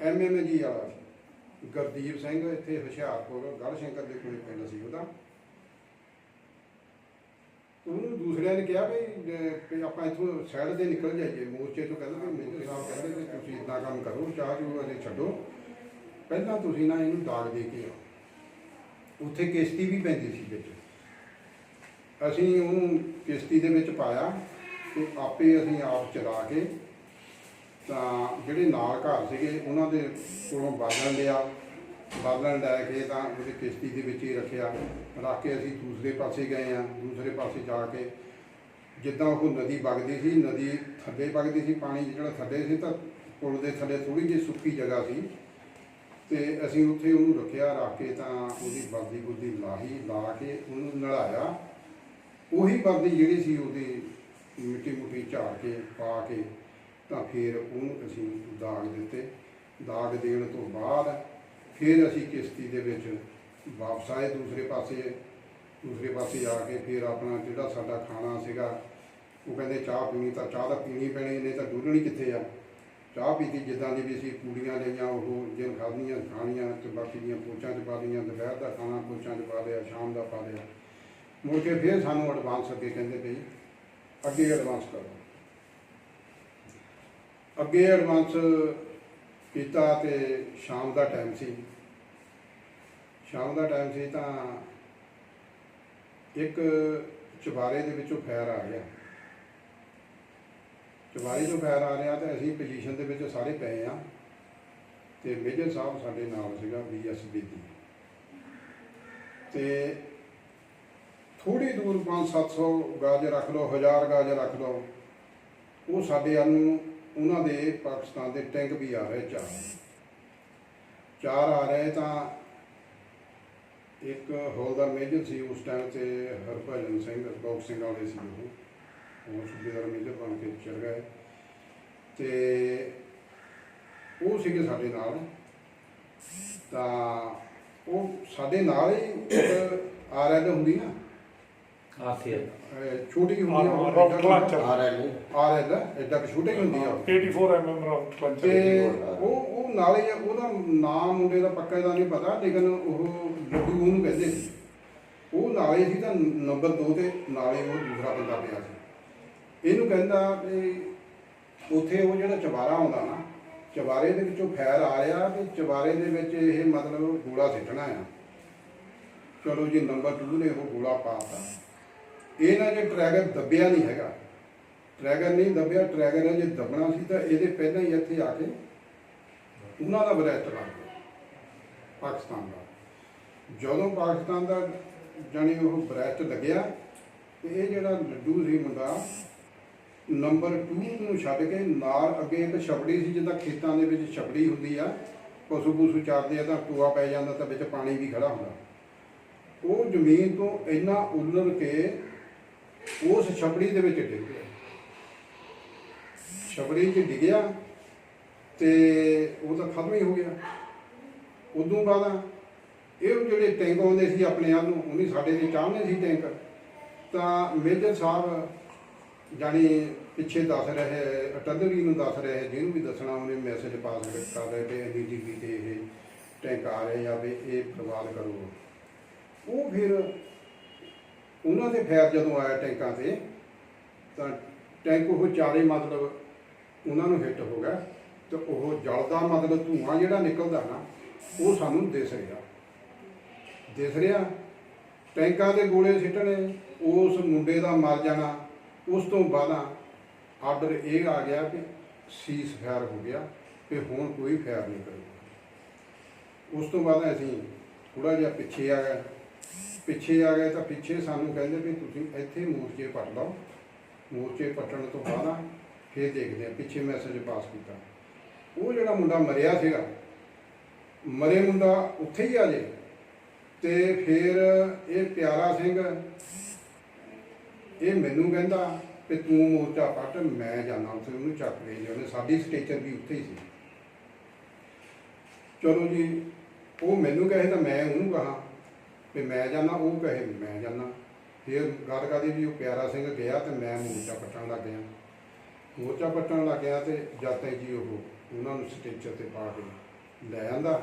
ਐਮਐਮਜੀ ਵਾਲਾ ਸੀ, ਗੁਰਦੀਪ ਸਿੰਘ ਇੱਥੇ ਹੁਸ਼ਿਆਰਪੁਰ, ਗੜ੍ਹਸ਼ੰਕਰ ਦੇ ਕੋਲ ਪਿੰਡ ਸੀ ਉਹਦਾ। ਉਹਨੂੰ ਦੂਸਰਿਆਂ ਨੇ ਕਿਹਾ ਵੀ ਆਪਾਂ ਇੱਥੋਂ ਸਾਈਡ ਤੇ ਨਿਕਲ ਜਾਈਏ, ਮੋਰਚੇ ਤੋਂ ਕਹਿੰਦਾ ਵੀ ਮੇਜਰ ਸਾਹਿਬ ਕਹਿੰਦੇ ਵੀ ਤੁਸੀਂ ਇਦਾਂ ਕੰਮ ਕਰੋ, ਚਾਹ ਚੂਹ ਅਜੇ ਛੱਡੋ। ਪਹਿਲਾਂ ਤੁਸੀਂ ਨਾ ਇਹਨੂੰ ਦਾਗ ਦੇ ਕੇ ਆਓ। ਉੱਥੇ ਕਿਸ਼ਤੀ ਵੀ ਪੈਂਦੀ ਸੀ ਵਿੱਚ। ਅਸੀਂ ਉਹਨੂੰ ਕਿਸ਼ਤੀ ਦੇ ਵਿੱਚ ਪਾਇਆ ਤੇ ਆਪੇ ਅਸੀਂ ਆਪ ਚਲਾ ਕੇ ਤਾਂ ਜਿਹੜੇ ਨਾਲ ਘਰ ਸੀਗੇ, ਉਹਨਾਂ ਦੇ ਕੋਲੋਂ ਬਾਲਣ ਲਿਆ। ਬਾਲਣ ਲੈ ਕੇ ਤਾਂ ਉਹਦੀ ਕਿਸ਼ਤੀ ਦੇ ਵਿੱਚ ਹੀ ਰੱਖਿਆ। ਰੱਖ ਕੇ ਅਸੀਂ ਦੂਸਰੇ ਪਾਸੇ ਗਏ ਆ ਦੂਸਰੇ ਪਾਸੇ ਜਾ ਕੇ ਜਿੱਦਾਂ ਉਹ ਨਦੀ ਵਗਦੀ ਸੀ, ਨਦੀ ਥੱਲੇ ਵਗਦੀ ਸੀ, ਪਾਣੀ ਜਿਹੜਾ ਥੱਲੇ ਸੀ ਤਾਂ ਪੁਲ ਦੇ ਥੱਲੇ ਥੋੜੀ ਜਿਹੀ ਸੁੱਕੀ ਜਗ੍ਹਾ ਸੀ। ਤੇ ਅਸੀਂ ਉੱਥੇ ਉਹਨੂੰ ਰੱਖਿਆ, ਰੱਖ ਕੇ ਤਾਂ ਉਹਦੀ ਵਰਦੀ ਗੁੱਦੀ ਲਾਹੀ ਲਾ ਕੇ ਉਹਨੂੰ ਨਲਾਇਆ। ਉਹੀ ਵਰਦੀ ਜਿਹੜੀ ਸੀ ਉਹਦੀ ਮਿੱਟੀ ਮੁੱਟੀ ਝਾੜ ਕੇ, ਪਾ ਕੇ, ਤਾਂ ਫਿਰ ਉਹਨੂੰ ਅਸੀਂ ਦਾਗ ਦਿੱਤੇ। ਦਾਗ ਦੇਣ ਤੋਂ ਬਾਅਦ ਫਿਰ ਅਸੀਂ ਕਿਸ਼ਤੀ ਦੇ ਵਿੱਚ ਵਾਪਸ ਆਏ ਦੂਸਰੇ ਪਾਸੇ। ਦੂਸਰੇ ਪਾਸੇ ਜਾ ਕੇ ਫਿਰ ਆਪਣਾ ਜਿਹੜਾ ਸਾਡਾ ਖਾਣਾ ਸੀਗਾ, ਉਹ ਕਹਿੰਦੇ ਚਾਹ ਪੀਣੀ ਤਾਂ ਚਾਹ ਤਾਂ ਪੀਣੀ ਪੈਣੀ, ਨਹੀਂ ਤਾਂ ਡੁੱਲਣੀ ਕਿੱਥੇ ਆ? ਚਾਹ ਪੀਤੀ ਜਿੱਦਾਂ ਦੀ ਵੀ ਸੀ ਪੂੜੀਆਂ ਲਈਆਂ, ਉਹ ਜਿਨ ਖਾਧੀਆਂ, ਖਾਣੀਆਂ ਤੇ ਬਾਕੀ ਦੀਆਂ ਪੋਚਾਂ ਚ ਪਾ ਲਈਆਂ, ਦੁਪਹਿਰ ਦਾ ਖਾਣਾ ਪੋਚਾਂ ਚ ਪਾ ਲਿਆ, ਸ਼ਾਮ ਦਾ ਪਾ ਲਿਆ। ਮੁੜ ਕੇ ਫਿਰ ਸਾਨੂੰ ਐਡਵਾਂਸ ਅੱਗੇ ਕਹਿੰਦੇ ਪਈ ਅੱਗੇ ਐਡਵਾਂਸ ਕਰੋ। ਅੱਗੇ ਐਡਵਾਂਸ ਕੀਤਾ ਤੇ ਸ਼ਾਮ ਦਾ ਟਾਈਮ ਸੀ। ਸ਼ਾਮ ਦਾ ਟਾਈਮ ਸੀ ਤਾਂ ਇੱਕ ਚੁਬਾਰੇ ਦੇ ਵਿੱਚੋਂ ਫਾਇਰ ਆ ਗਿਆ। ਚਵਾਰੀ ਤੋਂ ਪੈਰ ਆ ਰਿਹਾ ਤੇ ਅਸੀਂ ਪੋਜੀਸ਼ਨ ਦੇ ਵਿੱਚ ਸਾਰੇ ਪਏ ਆ ਤੇ ਮੇਜਰ ਸਾਹਿਬ ਸਾਡੇ ਨਾਲ ਸੀਗਾ ਬੀਐਸਬੀ ਦੀ ਤੇ ਥੋੜੀ ਦੂਰ 5-700 ਗਾਜ ਰੱਖ ਲਓ 1000 ਗਾਜ ਰੱਖ ਲਓ। ਉਹ ਸਾਡੇ ਨੂੰ, ਉਹਨਾਂ ਦੇ ਪਾਕਿਸਤਾਨ ਦੇ ਟੈਂਕ ਵੀ ਆ ਰਹੇ, ਚਾਰ। ਚਾਰ ਆ ਰਹੇ ਤਾਂ ਇੱਕ ਹੌਲਦਾਰ ਮੇਜਰ ਸੀ ਉਸ ਟਾਈਮ ਤੇ ਹਰਭਜਨ ਸਿੰਘ ਬਾਕਸਿੰਗ ਵਾਲੇ ਸੀ ਉਹ। ਉਹ ਸੂਬੇਦਾਰ ਮੇਜਰ ਬਣ ਕੇ ਚਲ ਗਏ। ਤੇ ਉਹ ਸੀਗੇ ਸਾਡੇ ਨਾਲ। ਤਾਂ ਉਹ ਸਾਡੇ ਨਾਲ ਹੀ ਇੱਕ ਆਰਐਲ ਹੁੰਦੀ ਨਾ। ਅਹ ਛੋਟੀ ਹੁੰਦੀ ਹਾਂ, ਆ ਰਾਊਂਡ ਕਲਾਚਰ। ਆਰਐਲ ਆਰਐਲ ਐਡਾ ਕੁ ਛੋਟੀ ਹੁੰਦੀ ਆ। ਉਹ। 84 ਐਮਐਮ ਰਾਉਂਡ ਤੇ ਕਲਚਰ ਉਹ ਉਹ ਨਾਲੇ ਉਹਦਾ ਨਾਮ ਮੁੰਡੇ ਦਾ ਪੱਕਾ ਦਾ ਨਹੀਂ ਪਤਾ ਲੇਕਿਨ ਉਹ ਲੱਡੂ ਉਹਨੂੰ ਕਹਿੰਦੇ ਸੀ। ਉਹ ਨਾਲੇ ਸੀ ਤਾਂ ਨੰਬਰ 2 ਤੇ ਨਾਲੇ ਉਹ ਦੂਸਰਾ ਬੰਦਾ ਪਿਆ ਸੀ। ਇਹਨੂੰ ਕਹਿੰਦਾ ਵੀ ਉੱਥੇ ਉਹ ਜਿਹੜਾ ਚਵਾਰਾ ਆਉਂਦਾ ਨਾ, ਚਵਾਰੇ ਦੇ ਵਿੱਚੋਂ ਫੈਰ ਆ ਰਿਹਾ ਤੇ ਚਵਾਰੇ ਦੇ ਵਿੱਚ ਇਹ ਮਤਲਬ ਗੋਲਾ ਸਿੱਟਣਾ ਆ। ਚਲੋ ਜੀ, ਨੰਬਰ 2 ਨੇ ਉਹ ਗੋਲਾ ਪਾਤਾ ਇਹ ਨਾ ਜੇ ਟਰੈਗਰ ਦੱਬਿਆ ਨਹੀਂ ਹੈਗਾ। ਟਰੈਗਰ ਨਹੀਂ ਦੱਬਿਆ ਟਰੈਗਰ ਨੇ ਜੇ ਦੱਬਣਾ ਸੀ ਤਾਂ ਇਹਦੇ ਪਹਿਲਾਂ ਹੀ ਇੱਥੇ ਆ ਕੇ ਉਹਨਾਂ ਦਾ ਬਰੈਸਟ ਲੱਗ ਗਿਆ, ਪਾਕਿਸਤਾਨ ਦਾ। ਜਦੋਂ ਪਾਕਿਸਤਾਨ ਦਾ ਜਾਣੀ ਉਹ ਬਰੈਸਟ ਲੱਗਿਆ ਤੇ ਇਹ ਜਿਹੜਾ ਲੱਡੂ ਸੀ ਮੁੰਡਾ ਨੰਬਰ 2 ਨੂੰ ਛੱਡ ਕੇ ਨਾਲ ਅੱਗੇ ਇੱਕ ਛਪੜੀ ਸੀ, ਜਿੱਦਾਂ ਖੇਤਾਂ ਦੇ ਵਿੱਚ ਛਪੜੀ ਹੁੰਦੀ ਆ, ਪਸ਼ੂ ਪਸ਼ੂ ਚਾਰਦੇ ਆ ਤਾਂ ਟੋਆ ਪੈ ਜਾਂਦਾ ਤਾਂ ਵਿੱਚ ਪਾਣੀ ਵੀ ਖੜਾ ਹੁੰਦਾ। ਉਹ ਜ਼ਮੀਨ ਤੋਂ ਇੰਨਾ ਉੱਲਰ ਕੇ ਉਸ ਛਪੜੀ ਦੇ ਵਿੱਚ ਡਿੱਗ ਗਿਆ। ਛਪੜੀ 'ਚ ਡਿੱਗਿਆ ਤੇ ਉਹ ਤਾਂ ਖਤਮ ਹੀ ਹੋ ਗਿਆ। ਉਦੋਂ ਬਾਅਦ ਇਹ ਜਿਹੜੇ ਟੈਂਕ ਆਉਂਦੇ ਸੀ ਆਪਣੇ ਆਪ ਨੂੰ ਉਹਨੀ ਸਾਡੇ ਦੇ ਚਾਹਨੇ ਸੀ ਟੈਂਕ। ਤਾਂ ਮੇਜਰ ਸਾਹਿਬ ਜਾਨੀ ਪਿੱਛੇ ਦੱਸ ਰਹੇ ਅਟੰਦਰੀ ਨੂੰ ਦੱਸ ਰਹੇ, ਜਿਹਨੂੰ ਵੀ ਦੱਸਣਾ ਉਹਨੇ ਮੈਸੇਜ ਪਾਸ ਕਰ ਰਹੇ ਤੇ ਇੰਨੀ ਡਿਗਰੀ ਤੇ ਇਹ ਟੈਂਕ ਆ ਰਹੇ ਆ ਵੀ ਇਹ ਬਰਬਾਦ ਕਰੋ। ਉਹ ਫਿਰ ਉਹਨਾਂ ਦੇ ਫੈਰ ਜਦੋਂ ਆਇਆ ਟੈਂਕਾਂ ਤੇ, ਤਾਂ ਟੈਂਕ ਉਹ ਚਾਰੇ ਮਤਲਬ ਉਹਨਾਂ ਨੂੰ ਹਿੱਟ ਹੋ ਗਿਆ ਤੇ ਉਹ ਜਲਦਾ ਮਤਲਬ ਧੂਆਂ ਜਿਹੜਾ ਨਿਕਲਦਾ ਨਾ, ਉਹ ਸਾਨੂੰ ਦਿਸ ਰਿਹਾ। ਦਿਸ ਰਿਹਾ, ਟੈਂਕਾਂ ਦੇ ਗੋਲੇ ਸਿੱਟਣੇ, ਉਸ ਮੁੰਡੇ ਦਾ ਮਰ ਜਾਣਾ ਉਸ ਤੋਂ ਬਾਅਦ ਆਰਡਰ ਇਹ ਆ ਗਿਆ ਕਿ ਸੀਸ ਫਾਇਰ ਹੋ ਗਿਆ ਕਿ ਹੁਣ ਕੋਈ ਫਾਇਰ ਨਹੀਂ ਕਰੇਗਾ। ਉਸ ਤੋਂ ਬਾਅਦ ਅਸੀਂ ਥੋੜਾ ਜਿਹਾ ਪਿੱਛੇ ਆ ਗਏ। ਪਿੱਛੇ ਆ ਗਏ ਤਾਂ ਪਿੱਛੇ ਸਾਨੂੰ ਕਹਿੰਦੇ ਵੀ ਤੁਸੀਂ ਇੱਥੇ ਮੋਰਚੇ ਪੱਟ ਲਓ। ਮੋਰਚੇ ਪੱਟਣ ਤੋਂ ਬਾਅਦ ਆ ਫਿਰ ਦੇਖਦੇ ਆ, ਪਿੱਛੇ ਮੈਸੇਜ ਪਾਸ ਕੀਤਾ। ਉਹ ਜਿਹੜਾ ਮੁੰਡਾ ਮਰਿਆ ਸੀਗਾ, ਮਰੇ ਮੁੰਡਾ ਉੱਥੇ ਹੀ ਆ ਜੇ। ਤੇ ਫਿਰ ਇਹ ਪਿਆਰਾ ਸਿੰਘ ਇਹ ਮੈਨੂੰ ਕਹਿੰਦਾ ਕਿ ਤੂੰ ਮੋਰਚਾ ਕੱਟ ਮੈਂ ਜਾਣਾ ਉੱਥੇ, ਉਹਨੂੰ ਚੱਕ ਲੈ ਜਾਣੇ ਸਾਡੀ ਸਟੇਚਰ ਵੀ ਉੱਥੇ ਹੀ ਸੀ। ਚਲੋ ਜੀ, ਉਹ ਮੈਨੂੰ ਕਹੇ ਤਾਂ ਮੈਂ ਉਹਨੂੰ ਕਹਾ ਵੀ ਮੈਂ ਜਾਣਾ, ਉਹ ਕਹੇ ਵੀ ਮੈਂ ਜਾਣਾ। ਫਿਰ ਗੱਲ ਕਰਦੀ ਵੀ ਉਹ ਪਿਆਰਾ ਸਿੰਘ ਗਿਆ ਤੇ ਮੈਂ ਮੋਰਚਾ ਪੱਟਣ ਲੱਗ ਗਿਆ। ਮੋਰਚਾ ਪੱਟਣ ਲੱਗ ਗਿਆ ਤੇ ਜਦ ਤੱਕ ਜੀ ਉਹ ਉਹਨਾਂ ਨੂੰ ਸਟੇਚਰ ਤੇ ਪਾ ਕੇ ਲੈ ਆਂਦਾ।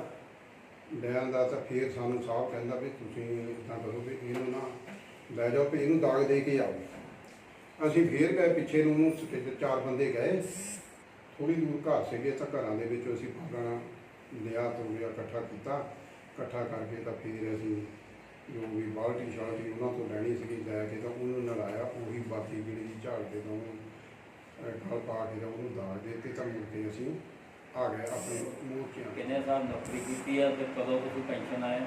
ਲੈ ਆਂਦਾ ਤਾਂ ਫਿਰ ਸਾਨੂੰ ਸਾਹਿਬ ਕਹਿੰਦਾ ਵੀ ਤੁਸੀਂ ਇਦਾਂ ਕਰੋ ਵੀ ਇਹਨੂੰ ਨਾ ਲੈ ਜਾਓ ਵੀ ਇਹਨੂੰ ਦਾਗ ਦੇ ਕੇ ਆਓ। ਅਸੀਂ ਫੇਰ ਗਏ ਪਿੱਛੇ ਨੂੰ ਉਹਨੂੰ ਚਾਰ ਬੰਦੇ ਗਏ। ਥੋੜੀ ਦੂਰ ਘਰ ਸੀਗੇ ਤਾਂ ਘਰਾਂ ਦੇ ਵਿੱਚ ਅਸੀਂ ਪਾਗਣਾ ਲਿਆ ਤੋਲਿਆ ਇਕੱਠਾ ਕੀਤਾ। ਇਕੱਠਾ ਕਰਕੇ ਤਾਂ ਫਿਰ ਅਸੀਂ ਜੋ ਵੀ ਬਾਲਟੀ ਸ਼ਾਲਟੀ ਉਹਨਾਂ ਤੋਂ ਲੈਣੀ ਸੀਗੀ ਲੈ ਕੇ ਤਾਂ ਉਹਨੂੰ ਨਲਾਇਆ ਉਹੀ ਬਾਤੀ ਜਿਹੜੀ ਝਾੜ ਕੇ ਤਾਂ ਉਹਨੂੰ ਗਲ ਪਾ ਕੇ ਤਾਂ ਉਹਨੂੰ ਦਾਗ ਦੇ ਕੇ ਤਾਂ ਮੁੜ ਕੇ ਅਸੀਂ ਆ ਗਏ ਆਪਣੇ ਮੂਰਤੀਆਂ ਕਿੰਨੇ ਸਾਲ ਨੌਕਰੀ ਕੀਤੀ ਆ ਤੇ ਕਦੋਂ ਤੁਸੀਂ ਪੈਨਸ਼ਨ ਆਏ?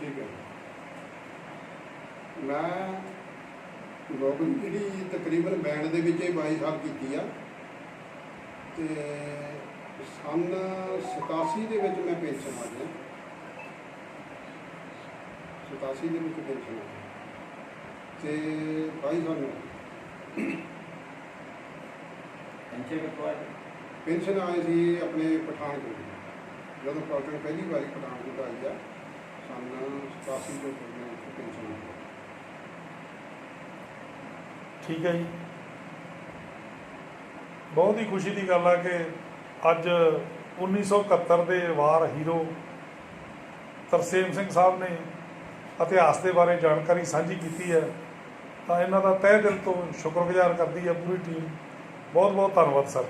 ਠੀਕ ਹੈ। ਮੈਂ ਨੌਕਰੀ ਜਿਹੜੀ ਤਕਰੀਬਨ ਬੈਂਡ ਦੇ ਵਿੱਚ ਹੀ 22 ਸਾਲ ਕੀਤੀ ਆ। ਤੇ ਸੰਨ 87 ਦੇ ਵਿੱਚ ਮੈਂ ਪੈਨਸ਼ਨ ਆ ਗਿਆ 87 ਦੇ ਵਿੱਚ ਪੈਨਸ਼ਨ ਆ ਤੇ 22 ਸਾਲ ਨੂੰ ਪੈਨਸ਼ਨ ਕਿੱਥੋਂ ਪੈਨਸ਼ਨ ਆਏ ਸੀ ਆਪਣੇ ਪਠਾਨਕੋਟ ਜਦੋਂ ਪਲਟਨ ਪਹਿਲੀ ਵਾਰੀ ਪਠਾਨਕੋਟ ਆਈ ਆ ਸੰਨ 87 ਤੋਂ ਮੈਨੂੰ ਪੈਨਸ਼ਨ ਆ ਗਈ ਠੀਕ ਹੈ ਜੀ। ਬਹੁਤ ਹੀ ਖੁਸ਼ੀ ਦੀ ਗੱਲ ਆ ਕਿ ਅੱਜ 1971 ਦੇ ਵਾਰ ਹੀਰੋ ਤਰਸੇਮ ਸਿੰਘ ਸਾਹਿਬ ਨੇ ਇਤਿਹਾਸ ਦੇ ਬਾਰੇ ਜਾਣਕਾਰੀ ਸਾਂਝੀ ਕੀਤੀ ਹੈ। ਤਾਂ ਇਹਨਾਂ ਦਾ ਤਹਿ ਦਿਲ ਤੋਂ ਸ਼ੁਕਰਗੁਜ਼ਾਰ ਕਰਦੀ ਹੈ ਪੂਰੀ ਟੀਮ। ਬਹੁਤ ਬਹੁਤ ਧੰਨਵਾਦ, ਸਰ।